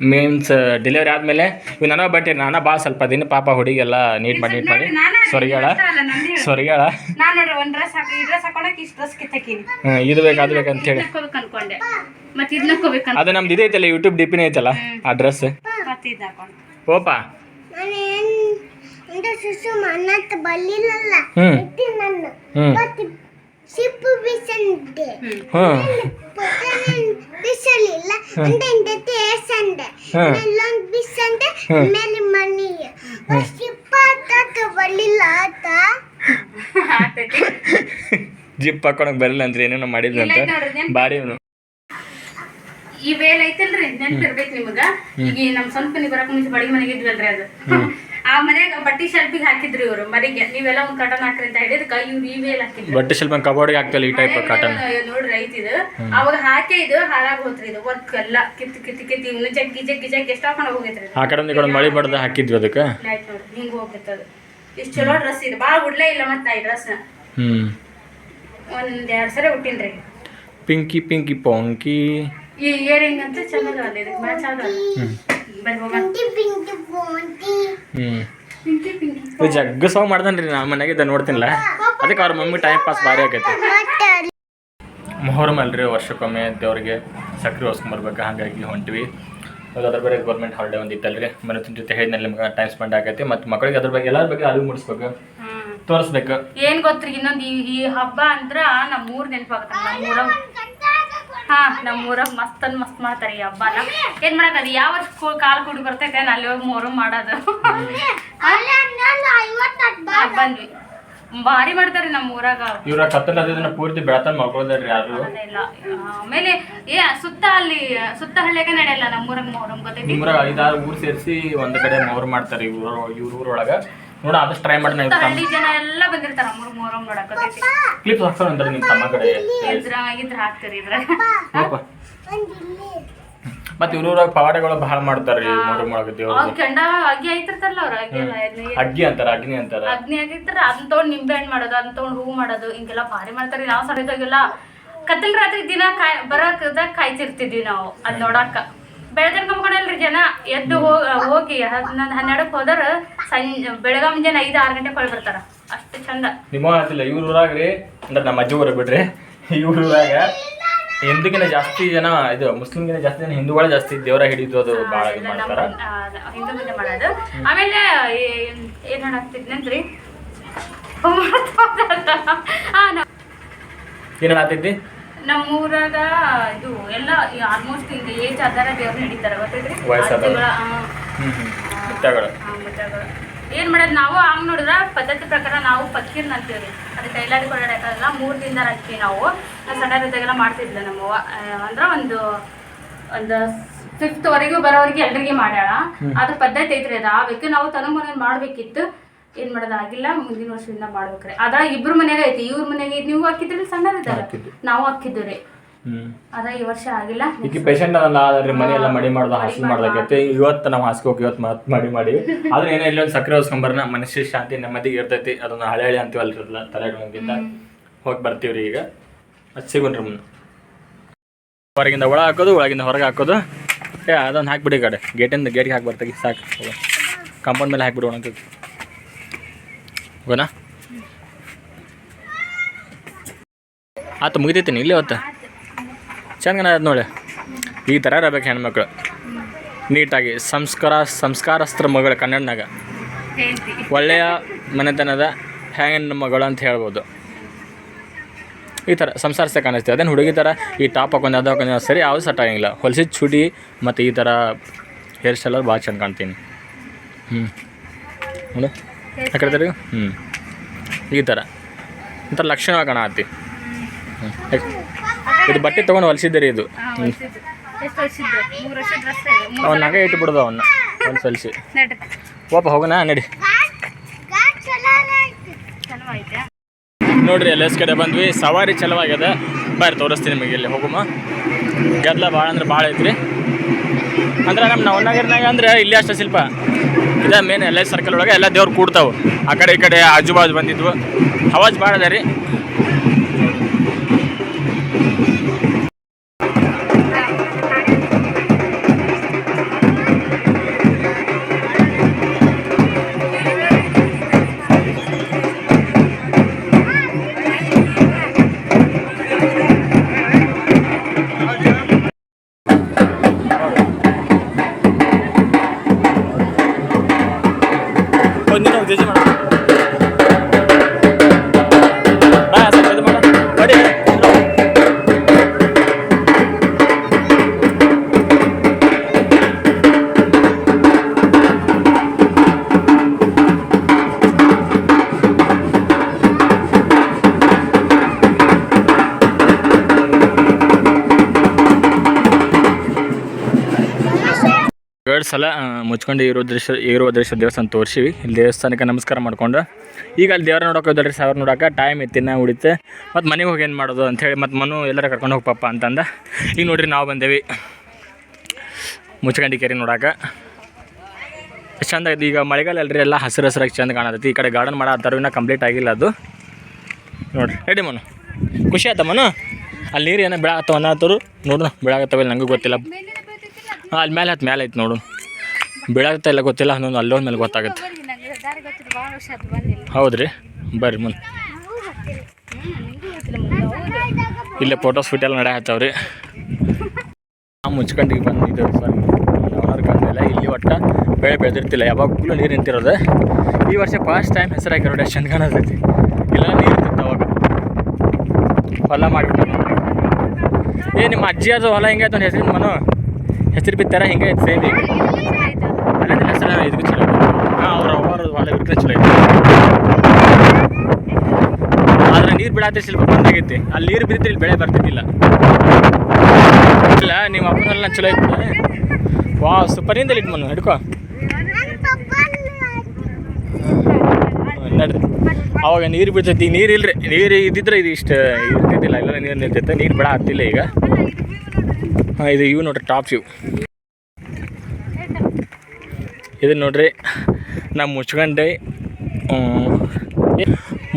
ಮೀನ್ಸ್ ಡೆಲಿವರಿ ಆದಮೇಲೆ ಇವ್ ನನಗೆ ಬಟ್ಟೆ ನಾನು ಭಾಳ ಸ್ವಲ್ಪ ದಿನ ಪಾಪ ಹುಡುಗೆಲ್ಲ ನೀಟ್ ಮಾಡಿ ನೀಟ್ ಮಾಡಿ. ಸೊರಿಗಳ ಸೊರಿಗಳ ನಾನು ಇದು ಬೇಕು ಅದು ಬೇಕು ಹೇಳಿ. ಹಾಕೋಬೇಕು ಅನ್ಕೊಂಡೆ. ಮತ್ತೆ ಇದನ್ನ ಹಾಕೋಬೇಕಂತ ಅದು ನಮ್ದು ಇದೈತಲ್ಲ ಯೂಟ್ಯೂಬ್ ಡಿಪಿನೇ ಐತಲ್ಲ ಆ ಡ್ರೆಸ್ ಇದು ಓಪ. ಹ್ಞೂ ಇtti ಬಿಸ್ ಹ್ಮ್. ಮೇಲೆ ಮನಿ. ಜಿಪ್ಪ ಹಾಕಕ್ ಬರ್ಲಿಲ್ಲ ಆತ. ಜಿಪ್ ಹಾಕೊಳಕ್ ಬರಲ್ಲ ಅಂದ್ರೆ ಏನೇನೋ ಮಾಡಿದ್ರು ಅಂತ ಅವನು. ಈ ವೇಲ್ ಐತಲ್ರಿ ನೆನ್ಪಿರ್ಬೇಕು ನಿಮಗ. ಈಗ ನಮ್ ಸ್ವಂತ ಬರಕ್ ಮುಂಚೆ ಬಡಿಗೆ ಮನೆಗೆ ಇದ್ವಲ್ರಿ ಅದು. ಆ ಮನ್ಯಾಗ ಬಟ್ಟಿ ಶೆಲ್ಫಿಗೆ ಹಾಕಿದ್ರಿ ಇವರು ಮರಿಗೆ. ನೀವೆಲ್ಲ ಒಂದ್ ಕಟನ್ ಹಾಕ್ರಿ ಅಂತ ಹೇಳಿದಕ್ಕ ಇವ್ರು ಈ ವೇಲ್ ಹಾಕಿದ್ರು. ಬಟ್ಟೆ ಸ್ವಲ್ಪ ಕಬೋರ್ಡ್ಗೆ ಹಾಕ್ತಲ್ಲ ಈ ಟೈಪ್ ಕಟನ್ ನೋಡ್ರಿ ಐತಿ ಇದು. ಅವಾಗ ಹಾಕಿ ಇದು ಹಾಳಾಗಿ ಹೋತ್ರಿ ಇದು ವರ್ಕ್ ಎಲ್ಲ. ಕಿತ್ತು ಕಿತ್ತು ಕಿತ್ತು ಇವ್ನು ಜಗ್ಗಿ ಜಗ್ಗಿ ಜಗ್ಗಿ ಎಷ್ಟು ಹಾಕೊಂಡು ಹೋಗೈತ್ರಿ ಆ ಕಡೆ ಒಂದು ಈ ಕಡೆ ಮಳೆ ಬಡ್ದು ಹಾಕಿದ್ವಿ ಅದಕ್ಕೆ. ಆಯ್ತು ನೋಡ್ರಿ ಹಿಂಗೆ ಹೋಗ್ತದ ಇಷ್ಟು ಚಲೋ ಡ್ರೆಸ್ ಇದೆ. ಭಾಳ ಉಡ್ಲೇ ಇಲ್ಲ ಮತ್ತೆ ನಾ ಈ ಡ್ರೆಸ್ನ ಹ್ಞೂ ಒಂದ್ ಎರಡ್ ಸರಿ ಹುಟ್ಟಿನ್ರಿ ಪಿಂಕಿ ಪಿಂಕಿ ಪೊಂಕಿ. ಈ ಇಯರಿಂಗ್ ಅಂತ ಚಂದ ಅದ ಇದಕ್ಕೆ ಮ್ಯಾಚ್ ಆದ ಹ್ಞೂ ಜಗ್ಗ ಸಾಂಗ್ ಮಾಡ್ದನ್ರಿ ರೀ ನಾ ಮನೆಗೆ ನೋಡ್ತೀನಿಲ್ಲ ಅದಕ್ಕೆ ಅವ್ರ ಮಮ್ಮಿ ಟೈಮ್ ಪಾಸ್ ಭಾರಿ ಆಕೈತಿ ಮತ್ತೆ ಮೊಹರಮ್ ಅಲ್ರಿ ವರ್ಷಕ್ಕೊಮ್ಮೆ ದೇವ್ರಿಗೆ ಸಕ್ರೆ ಹೊಸ್ಕೊಂಬರ್ಬೇಕು ಹಾಗಾಗಿ ಹೊಂಟಿವಿ. ಅದು ಅದ್ರ ಬಗ್ಗೆ ಗೌರ್ಮೆಂಟ್ ಹಾಲಿಡೇ ಒಂದು ಇತ್ತಲ್ರಿ. ಮನೆ ಜೊತೆ ಹೇಳಿದ್ನಲ್ಲಿ ನಿಮ್ಗೆ ಟೈಮ್ ಸ್ಪೆಂಡ್ ಆಗೈತಿ. ಮತ್ತು ಮಕ್ಕಳಿಗೆ ಅದ್ರ ಬಗ್ಗೆ ಎಲ್ಲರ ಬಗ್ಗೆ ಅರಿವು ಮುಡಿಸ್ಬೇಕು. ಹ್ಮ್. ತೋರಿಸ್ಬೇಕು. ಏನು ಗೊತ್ತ್ರಿ ಇನ್ನೊಂದು ಈ ಈ ಹಬ್ಬ ಅಂದ್ರೆ ನಮ್ಮ ಊರ್ ನೆನಪಾಗತ್ತ ನಮ್ಮ ಹಾ ನಮ್ಮ ಊರಾಗ ಮಸ್ತ್ ಅಂದ್ ಮಸ್ತ್ ಮಾಡ್ತಾರೆ ಈ ಹಬ್ಬನ ಏನ್ ಮಾಡಕ್ ಅದು? ಯಾವ ಕಾಲ್ ಕೂಡಿ ಬರ್ತೈತೆ ಅಲ್ಲಿ ಹೋಗಿ ಮೋರು ಮಾಡೋದು. ಬಂದ್ವಿ. ಭಾರಿ ಮಾಡ್ತಾರೆ ನಮ್ಮ ಊರಾಗ ಇವ್ರ ಕತ್ತಲ ಅದನ್ನ ಪೂರ್ತಿ ಬೆಳತನ ಮಲ್ಕೊಳ್ಳೋದ್ರಿ ಯಾರು? ಆಮೇಲೆ ಏ ಸುತ್ತ ಅಲ್ಲಿ ಸುತ್ತ ಹಳ್ಳಿಯಾಗ ನಡೆಯಲ್ಲ ನಮ್ಮ ಊರಾಗ ಮೊಹರಂ ಗೊತ್ತೈತಿ? ಐದಾರು ಊರು ಸೇರಿಸಿ ಒಂದ್ ಕಡೆ ಮೋರ್ ಮಾಡ್ತಾರೆ ಇವ್ರ ಇವ್ರ ಊರೊಳಗ. ನೋಡ ಆದಷ್ಟು ಟ್ರೈ ಮಾಡಿ ಸುತ್ತ ನಾವು ಹಳ್ಳಿ ಜನ ಎಲ್ಲ ಬಂದಿರ್ತಾರ ಮೂರು ಮೂರು ನೋಡಕ್ ಗೊತ್ತೈತಿ ಕ್ಲಿಪ್ ಹಾಕ್ಸೋಣ ಅಂದ್ರೆ ನಿಮ್ಮ ತಮ್ಮ ಕಡೆ. ಇದ್ರ ಇದ್ರ ಹಾಕ್ತಾರೆ ಇದ್ರ ಇಲ್ಲಿ ಮತ್ತೆ ಇವರು ಪವಾಡಗಳು ಬಹಳ ಮಾಡ್ತಾರೆ ಮೊಹರಂ ಒಳಗ ದೇವ್ರ ಅವ್ರ ಕೆಂಡ ಅಗ್ಗಿ ಐತಿರ್ತಾರಲ್ಲ ಅವ್ರ ಅಗ್ಗಿ ಎಲ್ಲ ಎಣ್ಣೆ ಅಗ್ಗಿ ಅಂತಾರ ಅಗ್ನಿ ಅಂತಾರ. ಅಗ್ನಿ ಆಗಿರ್ತಾರ ಅದನ್ನ ತಗೊಂಡ್ ನಿಂಬೆ ಹಣ್ಣು ಮಾಡೋದು ಅದನ್ನ ತಗೊಂಡ್ ಹೂ ಮಾಡೋದು ಹಿಂಗೆಲ್ಲ ಭಾರಿ ಮಾಡ್ತಾರೆ. ನಾವು ಸರಿದಾಗೆಲ್ಲ ಕತ್ತಲ್ ರಾತ್ರಿ ದಿನ ಕಾಯ್ ಬರಕದಾಗ ಕಾಯ್ತಿರ್ತಿದ್ವಿ ನಾವು ಅದ್ ನೋಡಾಕ ಬೆಳಗ್ಗೆ ನಂಬ್ಕೊಂಡಲ್ರಿ ಜನ? ಎದ್ದು ಹೋಗ್ ಹನ್ನೊಂದು ಹನ್ನೆರಡಕ್ಕೆ ಹೋದ್ರ ಸಂಜೆ ಬೆಳಗ್ಗೆ ಮುಂಜಾನೆ ಐದು ಆರು ಗಂಟೆ ಹೊಳ್ ಬರ್ತಾರ. ಅಷ್ಟು ಚಂದ. ನಿಮ್ಮ ಅಂತಿಲ್ಲ ಇವ್ರ ಊರಾಗ ರೀ ಅಂದ್ರೆ ನಮ್ಮ ಅಜ್ಜಿ ಊರ ಬಿಡ್ರಿ ಇವ್ರ ಊರಾಗ ಹಿಂದೂಗಿನ ಜಾಸ್ತಿ ಜನ ಇದು ಮುಸ್ಲಿಮ್ಗಿನ ಜಾಸ್ತಿ ಜನ ಹಿಂದೂಗಳೇ ಜಾಸ್ತಿ ದೇವರ ಹಿಡಿದು ಅದು ಬಹಳ ಇದು ಮಾಡ್ತಾರ. ಹಿಂದೆ ಮುಂದೆ ಮಾಡೋದು. ಆಮೇಲೆ ಏನ್ ಏನ್ ಮಾಡಾಕ್ತಿದ್ನಂದ್ರಿ ಹಾ ನಮ್- ಏನೇನು ಆಗ್ತೈತಿ ನಮ್ಮ ಊರಾಗ ಇದು ಎಲ್ಲ ಆಲ್ಮೋಸ್ಟ್ ಈಗ ಏಜ್ ಆಧಾರ ದೇವ್ರು ನಡೀತಾರೆ ಗೊತ್ತೈತ್ರಿ ವಯಸ್ಸಾದವ್ರು. ಮುತ್ತಗಳು. ಮುತ್ತಗಳು. ಏನ್ ಮಾಡೋದು ನಾವು ಹಂಗ್ ನೋಡಿದ್ರ ಪದ್ಧತಿ ಪ್ರಕಾರ ನಾವು ಪಕ್ಕೀರ್ನ ಅಂತೀವ್ರಿ. ಅದು ಕೈಲಾಡಿ ಕೊಳ್ಳಾಡಕ್ಕಾಗಲ್ಲ ಮೂರ್ ದಿನ ಹಾಕ್ತೀವಿ ನಾವು ಸಣ್ಣ ರೀತಿಯಾಗೆಲ್ಲ ಮಾಡ್ತಿದ್ಲ ನಮ್ಮವ್ವ. ಆ, ಅಂದ್ರ ಒಂದು ಒಂದು ಫಿಫ್ತ್ ವರೆಗೂ ಬರೋವರೆಗೆ ಎಲ್ರಿಗೆ ಮಾಡ್ಯಾಳ. ಅದ್ರ ಪದ್ಧತಿ ಐತ್ರಿ ಅದ. ಆ ವ್ಯಕ್ತಿ ನಾವು ತನ್ನ ಮನೇಲಿ ಮಾಡ್ಬೇಕಿತ್ತು. ಏನ್ ಮಾಡೋದಾಗಿಲ್ಲ ಮುಂದಿನ ವರ್ಷದಿಂದ ಮಾಡ್ಬೇಕ್ರಿ. ಅದ ಇಬ್ರ ಮನೆಗೆ ಐತಿ ಇವ್ರ ಮನೆಗೆ ನೀವು ಹಾಕಿದ್ರಿ ಸಣ್ಣರಿದ್ದಾಗ ನಾವು ಹಾಕಿದ್ರಿ ಅದ ಈ ವರ್ಷ ಆಗಿಲ್ಲ ಈಗ ಪೇಷಂಟ್ ಅಲ್ಲ ಆದ್ರೆ ಮನೆ ಎಲ್ಲ ಮಡಿ ಮಾಡ್ದ ಹಾಸಿಗೆ ಮಾಡ್ದಾಗೈತೆ ಇವತ್ತು ನಾವು ಹಾಸಿಗೆ ಹೋಗಿ ಇವತ್ತು ಮಾತು ಮಾಡಿ ಮಾಡಿ ಆದ್ರೆ ಏನೋ ಇಲ್ಲೊಂದು ಸಕ್ಕರೆ ಹೊಸ್ಕೊಂಬರ್ನ ಮನಸ್ಸಿಗೆ ಶಾಂತಿ ನೆಮ್ಮದಿಗೆ ಇರ್ತೈತಿ. ಅದನ್ನ ಹಳೆ ಹಳೆ ಅಂತೀವಲ್ಲ ತಲೆ ಮುಂಗಿಂದ ಹೋಗಿ ಬರ್ತೀವ್ರಿ ಈಗ. ಅದು ಸಿಗೋಣ್ರಿ ಮುನ್ನ ಹೊರಗಿಂದ ಒಳ ಹಾಕೋದು ಒಳಗಿಂದ ಹೊರಗೆ ಹಾಕೋದು. ಏ ಅದೊಂದು ಹಾಕ್ಬಿಡಿ ಕಡೆ. ಗೇಟಿಂದ ಗೇಟ್ಗೆ ಹಾಕಿ ಬರ್ತೈತಿ ಸಾಕು. ಕಾಂಪೌಂಡ್ ಮೇಲೆ ಹಾಕ್ಬಿಡಿ ಒಣಗ್ತೈತಿ ಹೋಗೋಣ ಆತು ಮುಗಿತೈತೀನಿ ಇಲ್ಲಿ ಹೊತ್ತು ಚಂದನ ಅದು ನೋಡಿ ಈ ಥರ ಇರಬೇಕು ಹೆಣ್ಮಕ್ಳು. ನೀಟಾಗಿ ಸಂಸ್ಕಾರ, ಸಂಸ್ಕಾರಸ್ತ್ರ ಮಗಳು ಕನ್ನಡನಾಗ. ಒಳ್ಳೆಯ ಮನೆತನದ ಹೆಣ್ಣು ಮಗಳು ಅಂತ ಹೇಳ್ಬೋದು. ಈ ಥರ ಸಂಸಾರಸ್ಥ ಕಾಣಿಸ್ತೀವಿ ಅದೇನು ಹುಡುಗಿ ಥರ ಈ ಟಾಪ್ ಹಾಕೊಂಡು ಅದು ಹಾಕೊಂಡು ಸರಿ, ಯಾವುದು ಸೆಟ್ ಆಗಂಗಿಲ್ಲ ಹೊಲಿಸಿದ ಚುಡಿ ಮತ್ತು ಈ ಥರ ಹೇರ್ ಸ್ಟೈಲ್ ಭಾಳ ಚಂದ ಕಾಣ್ತೀನಿ. ಹ್ಞೂ ನೋಡು. ತಿರುಗು? ಹ್ಞೂ ಈ ಥರ ಒಂಥರ ಲಕ್ಷಣ ಕಾಣತ್ತಿ ಹ್ಞೂ ಇದು ಬಟ್ಟೆ ತೊಗೊಂಡು ಹೊಲಿಸಿದ್ದೆ. ರೀ ಇದು. ಅವನ್ನ ಹಂಗೆ ಇಟ್ಟು ಬಿಡೋದು ಅವನ್ನ. ಒಂದು ಸಲಿಸಿ. ಓಪ ಹೋಗೋಣ ನಡಿ. ನೋಡ್ರಿ ಎಲ್ಲ ಕಡೆ ಬಂದ್ವಿ. ಸವಾರಿ ಚಲವಾಗ್ಯದ. ಬಾರಿ ತೋರಿಸ್ತೀನಿ ನಿಮಗೆ ಇಲ್ಲಿ ಹೋಗುಮ. ಗದ್ದಲ ಭಾಳ ಅಂದ್ರೆ ಭಾಳ ಐತ್ರಿ. ಅಂದ್ರೆ ನಮ್ಮ ನವನಗರ್ನಾಗ ಅಂದ್ರೆ ಇಲ್ಲಿ ಅಷ್ಟೇ ಶಿಲ್ಪ. ಇದ ಮೇನ್ ಎಲ್ ಐ ಸರ್ಕಲ್ ಒಳಗೆ ಎಲ್ಲ ದೇವ್ರು ಕೂಡ್ತಾವು. ಆ ಕಡೆ ಈ ಕಡೆ ಆಜು ಬಾಜು ಬಂದಿದ್ವು. ಅವಾಜ್ ಭಾಳ ಅದ ರೀ. ಸಲ ದೃಶ್ಯ, ಇರುವ ದೃಶ್ಯ ದೇವಸ್ಥಾನ ತೋರಿಸಿವಿ. ಇಲ್ಲಿ ದೇವಸ್ಥಾನಕ್ಕೆ ನಮಸ್ಕಾರ ಮಾಡ್ಕೊಂಡು ಈಗ ಅಲ್ಲಿ ದೇವ್ರ ನೋಡೋಕೆ ಹೋದ್ರಿ ಸಾವಿರ ನೋಡೋಕೆ ಟೈಮ್ ಇತ್ತಿನ ಉಳಿತೆ. ಮತ್ತು ಮನೆಗೆ ಹೋಗಿ ಏನು ಮಾಡೋದು ಅಂಥೇಳಿ ಮತ್ತು ಮನು ಎಲ್ಲರ ಕರ್ಕೊಂಡು ಹೋಗಿ ಪಪ್ಪ ಅಂತಂದ. ಈಗ ನೋಡ್ರಿ ನಾವು ಬಂದೇವಿ. ಮುಚ್ಕಂಡಿ ಕೆರೆ ಎಷ್ಟು ಚಂದ ಐತಿ ಈಗ ಮಳೆಗಾಲ ಅಲ್ರಿ, ಎಲ್ಲ ಹಸಿರು ಹಸಿರಾಗಿ ಚಂದ ಕಾಣತೈತಿ. ಈ ಕಡೆ ಗಾರ್ಡನ್ ಮಾಡತ್ತಾರ ಇನ್ನೂ ಕಂಪ್ಲೀಟ್ ಆಗಿಲ್ಲ ಅದು. ನೋಡಿರಿ. ರೆಡಿ ಮನು? ಖುಷಿ ಆಯ್ತಾ ಮನು? ಅಲ್ಲಿ ನೀರು ಏನೋ ಬೆಳಾಗತ್ತವ ಅನ್ನತ್ತರು ನೋಡು ಬೆಳಾಗತ್ತವ ಇಲ್ಲಿ ನನಗೂ ಗೊತ್ತಿಲ್ಲ. ಅಲ್ಲಿ ಮೇಲೆ ಹತ್ತು ಮೇಲೆ ಐತೆ ನೋಡು. ಬೆಳಾಗತ್ತ ಇಲ್ಲ ಗೊತ್ತಿಲ್ಲ, ಹನ್ನೊಂದು ಅಲ್ಲೊಂದು ಮೇಲೆ ಗೊತ್ತಾಗುತ್ತೆ. ಹೌದ್ರಿ? ಬರ್ರಿ ಮುಂದೆ. ಇಲ್ಲೇ ಫೋಟೋ ಶೂಟ್ ಎಲ್ಲ ನಡೆಯತ್ತವ್ರಿ ಆ ಮುಚ್ಕೊಂಡಿಗೆ ಬಂದಿದ್ದೇವೆ ಸರ್ ಕಂಡಿಲ್ಲ ಇಲ್ಲಿ ಒಟ್ಟು ಬೆಳೆ ಬೆಳೆದಿರ್ತಿಲ್ಲ. ಯಾವಾಗಲೂ ನೀರು ನಿಂತಿರೋದು. ಈ ವರ್ಷ ಫಸ್ಟ್ ಟೈಮ್ ಹೆಸರು ಹಾಕಿರೋ ಎಷ್ಟು ಚಂದ ಕಾಣಿಸ್ತೈತಿ. ಇಲ್ಲ ನೀರು ಅವಾಗ. ಹೊಲ ಮಾಡಿಬಿಟ್ಟು ಏ, ನಿಮ್ಮ ಅಜ್ಜಿ ಅದು ಹೊಲ ಹಿಂಗಾಯ್ತು ಒಂದು ಹೆಸರಿನ ಮನು. ಹೆಸರು ಬಿತ್ತಾರ, ಹಿಂಗೆ ಸೇಮ್ ಈಗ. ಅಲ್ಲೇ ಹೆಸರು ಇದಕ್ಕೆ ಚಲೋ ಹಾಂ ಅವ್ರ ಅವ್ರ ಹೊಲ ಇವ್ರಿಗೆ ಚಲೋ ಐತೆ ಆದ್ರೆ ನೀರು ಬಿಡಾತ್ರೆ ಸ್ವಲ್ಪ ಬಂದಾಗೈತಿ. ಅಲ್ಲಿ ನೀರು ಬಿದ್ದರೆ ಇಲ್ಲಿ ಬೆಳೆ ಬರ್ತಿದ್ದಿಲ್ಲ. ಇಲ್ಲ ನಿಮ್ಮ ಅಪ್ಪನೆಲ್ಲ ಚಲೋ ಐತೆ ವಾ ಸೂಪರ್ ಇಂದ ಇಟ್ಟು ಮನು ಹಿಡ್ಕೋ ನಡ್ರಿ. ಅವಾಗ ನೀರು ಬಿಡ್ತೈತಿ ನೀರು ಇಲ್ರಿ ನೀರು ಇದ್ದಿದ್ರೆ ಇದು ಇಷ್ಟು ಇರ್ತಿದ್ದಿಲ್ಲ ಇಲ್ಲ ನೀರು ನಿಲ್ತೈತೆ ನೀರು ಬಿಡ ಹತ್ತಿಲ್ಲ ಈಗ. ಹಾಂ ಇದು ಇವು ನೋಡ್ರಿ ಟಾಪ್ ಇವು ಇದು ನೋಡ್ರಿ ನಮ್ಮ ಮುಚ್ಕಂಡಿ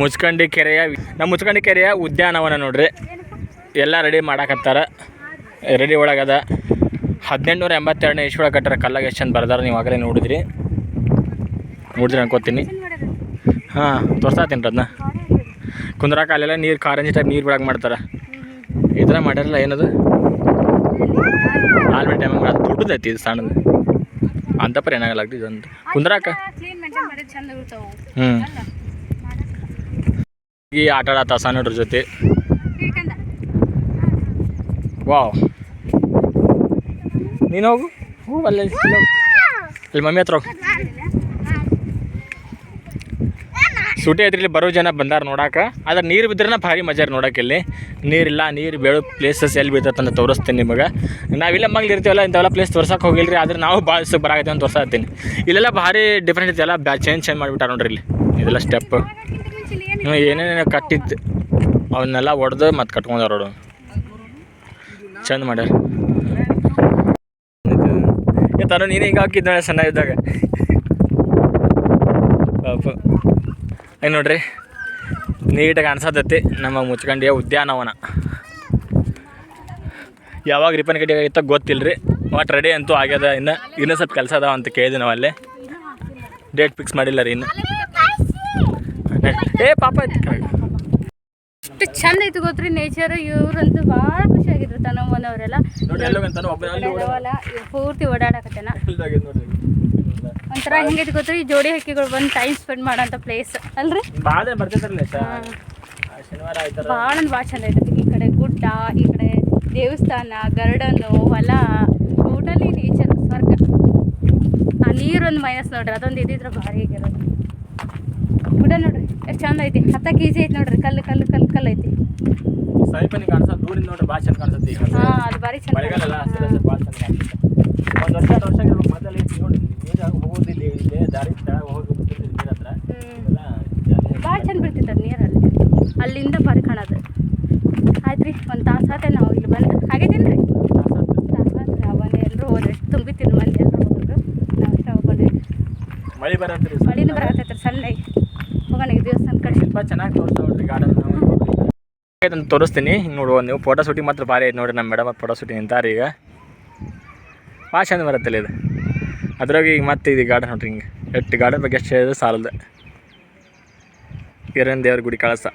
ಮುಚ್ಕಂಡಿ ಕೆರೆಯ ನಮ್ಮ ಮುಚ್ಕಂಡಿ ಕೆರೆಯ ಉದ್ಯಾನವನ ನೋಡ್ರಿ. ಎಲ್ಲ ರೆಡಿ ಮಾಡಾಕತ್ತಾರ. ರೆಡಿ ಒಳಗದ ಹದಿನೆಂಟುನೂರ ಎಂಬತ್ತೆರಡನೇ ಇಸ್ವಿಳ ಕಟ್ಟರ ಕಲ್ಲಾಗ ಎಷ್ಟು ಚಂದ ಬರ್ದಾರ ನೀವು ಆಗಲೇ ನೋಡಿದ್ರಿ. ನೋಡಿದ್ರಿ ಅನ್ಕೋತೀನಿ. ಹಾಂ, ತೋರ್ಸಾತೀನಿ ಅದನ್ನ ಕುಂದ್ರಾಕ ಅಲ್ಲೆಲ್ಲ ನೀರು ಕಾರಂಜಿ ಟೈಪ್ ನೀರು ಬಿಡಕ್ಕೆ ಮಾಡ್ತಾರೆ. ಈ ಥರ ಮಾಡ್ಯಾರಲ್ಲ ಏನದು? ಆಲ್ಮೇಟ್ ಟೈಮ್ ಅದು ದೊಡ್ಡದೈತಿ ಇದು ಸಣ್ಣದು. ಅಂತಪರ ಏನಾಗಲ್ಲ ಇದೊಂದು. ಕುಂದ್ರಾಕ? ಹ್ಞೂ ಈ ಆಟ ಆಡತ್ತ ಸಣ್ಣ ಜೊತೆ. ವಾವ್. ನೀನು ಹೋಗು. ಹೋಗು ಅಲ್ಲಿ. ಇಲ್ಲಿ ಮಮ್ಮಿ ಹತ್ರ ಹೋಗು. ಸೂಟಿ ಐತ್ರಿ ಇಲ್ಲಿ ಬರೋ ಜನ ಬಂದಾರ ನೋಡಾಕ. ಆದ್ರೆ ನೀರು ಬಿದ್ರನ ಭಾರಿ ಮಜಾ ರೀ ನೋಡಕ್ಕೆ ಇಲ್ಲಿ. ನೀರಿಲ್ಲ ನೀರು ಬೀಳೋ ಪ್ಲೇಸಸ್ ಎಲ್ಲಿ ಬೀಳ್ತೈತೆ ಅಂತ ತೋರಿಸ್ತೀನಿ ನಿಮಗೆ. ನಾವಿಲ್ಲ ಮಗ್ಲು ಇರ್ತೀವಲ್ಲ, ಇಂಥವೆಲ್ಲ ಪ್ಲೇಸ್ ತೋರ್ಸಕ್ಕೆ ಹೋಗಿಲ್ರಿ, ಆದ್ರೆ ನಾವು ಭಾಳ ಬರಾಕತ್ತೀವಿ ಅಂತ ತೋರ್ಸತ್ತೀನಿ. ಇಲ್ಲೆಲ್ಲ ಭಾರಿ ಡಿಫ್ರೆಂಟ್ ಐತಿ, ಎಲ್ಲ ಬ್ಯಾ ಚೇಂಜ್ ಚೇಂಜ್ ಮಾಡಿಬಿಟ್ಟಾರ ನೋಡ್ರಿ ಇಲ್ಲಿ. ಇದೆಲ್ಲ ಸ್ಟೆಪ್ ಹ್ಞೂ ಏನೇನೇನು ಕಟ್ಟಿತ್ತು. ಅವನ್ನೆಲ್ಲ ಒಡೆದು ಮತ್ತೆ ಅವರು. ಚಂದ ಮಾಡ್ಯಾರ. ತಾನು, ನೀನು ಹಿಂಗೆ ಹಾಕಿದ್ದ ಸಣ್ಣ ಇದ್ದಾಗ. ಪಾಪ. ಈಗ ನೋಡ್ರಿ. ನೀಟಾಗಿ ಅನ್ಸತೈತಿ ನಮ್ಮ ಮುಚ್ಕಂಡಿಯ ಉದ್ಯಾನವನ. ಯಾವಾಗ ರಿಪನ್ ಕಟ್ಟಿ ಆಗಿತ್ತ ಗೊತ್ತಿಲ್ಲ ರೀ ಒಟ್ಟು ರೆಡಿ ಅಂತೂ ಆಗ್ಯದ. ಇನ್ನು ಇನ್ನೂ ಸ್ವಲ್ಪ ಕೆಲಸ ಅದಾವ ಅಂತ ಕೇಳಿದೆ ನಾವು ಅಲ್ಲಿ. ಡೇಟ್ ಫಿಕ್ಸ್ ಮಾಡಿಲ್ಲ ರೀ ಇನ್ನು. ಏ ಪಾಪ. ಎಷ್ಟು ಚಂದ ಐತಿ ಗೊತ್ತ್ರಿ ನೇಚರ್ ಇವ್ರಂತೂ ಭಾಳ ಖುಷಿ ಆಗಿದ್ರು ತನವನವರೆಲ್ಲ ಪೂರ್ತಿ ಓಡಾಡಕತ್ತೇನ. ಒಂಥರ ಹೆಂಗೈತಿ ಗೊತ್ತ್ರಿ? ಈ ಜೋಡಿ ಹಕ್ಕಿಗಳು ಬಂದು ಟೈಮ್ ಸ್ಪೆಂಡ್ ಮಾಡೋಂಥ ಪ್ಲೇಸ್ ಅಲ್ರಿ? ಭಾಳ ಶನಿವಾರ ಆಯ್ತಾರ ಭಾಳ ಅಂದ್ರೆ ಭಾಳ ಚಂದ ಐತಿ ಈ ಕಡೆ ಗುಡ್ಡ ಈ ಕಡೆ ದೇವಸ್ಥಾನ ಗಾರ್ಡನ್ನು ಹೊಲ. ಟೋಟಲಿ ನೇಚರ್ ಸ್ವರ್ಗ. ಆ ನೀರೊಂದು ಮೈನಸ್ ನೋಡ್ರಿ ಅದೊಂದು ಇದ್ದಿದ್ರೆ ಭಾರಿ ಆಗಿರೋದು. ಗುಡ್ಡ ನೋಡ್ರಿ ಎಷ್ಟು ಚಂದ ಐತಿ. ಹತ್ತಕ್ಕೆ ಈಸಿ ಐತಿ ನೋಡ್ರಿ. ಕಲ್ಲು ಕಲ್ಲು ಕಲ್ಲು ಕಲ್ಲು ಐತಿ. ಸಮೀಪನಿಗೆ ಕಾಣಿಸೋದು ದೂರಿಂದ ನೋಡ್ರಿ ಭಾಳ ಚಂದ ಕಾಣಿಸುತ್ತೆ ಈಗ ಹಾಂ ಅದು ಭಾರಿ ಚಂದ ಮಳೆಗಾಲ ಒಂದು ವರ್ಷ ಎರಡು ವರ್ಷ ಮೊದಲು ನೋಡಿ ನೀರು ಹೋಗೋದಿಲ್ಲ ಇಲ್ಲೇ ದಾರಿ ನೀರ ಹತ್ರ. ಭಾಳ ಚಂದ ಬೀಳ್ತಿತ್ತು ಅದು ನೀರಲ್ಲಿ. ಅಲ್ಲಿಂದ ಭಾರಿ ಕಾಣೋದು. ಆಯ್ತು ರೀ ಒಂದು ತಾಸು ಆತ ನಾವು ಇಲ್ಲಿ ಬಂದು. ಆಗೈತೇನು ರೀ ತಾಸು ಆತು ನಾವು ಬಂದು ಎಲ್ಲರೂ ಹೋದ್ರಿ ತುಂಬಿತ್ತಿದ್ದು ಮಂದಿ ಎಲ್ಲರೂ ಹೋದ್ರು. ನಾವು ಇಷ್ಟ ಮಳೆ ಮಳಿನೂ ಸಣ್ಣಗೆ. ಹೋಗೋಣ ದೇವಸ್ಥಾನ ಕಡೆ. ಚೆನ್ನಾಗಿ ಗಾರ್ಡನ್ ತೋರಿಸ್ತೀನಿ. ಹಿಂಗೆ ನೋಡುವ ನೀವು ಫೋಟೋ ಶೂಟಿಂಗ್ ಮಾತ್ರ ಭಾರಿ ಐತೆ ನೋಡಿರಿ ನಮ್ಮ ಮೇಡಮ್ ಫೋಟೋ ಶೂಟಿಂಗ್ ನಿಂತಾರೆ ಈಗ. ಭಾಳ ಚಂದ ಬರುತ್ತಲ್ಲ ಇದು. ಅದ್ರಾಗ ಈಗ ಮತ್ತೆ ಇದು ಗಾರ್ಡನ್ ನೋಡ್ರಿ ಹಿಂಗೆ. ಎಷ್ಟು ಗಾರ್ಡನ್ ಬಗ್ಗೆ ಎಷ್ಟು ಹೇಳಿದ್ರೆ ಸಾಲದ. ಈರನ್ ದೇವ್ರ ಗುಡಿ ಕಳಸ.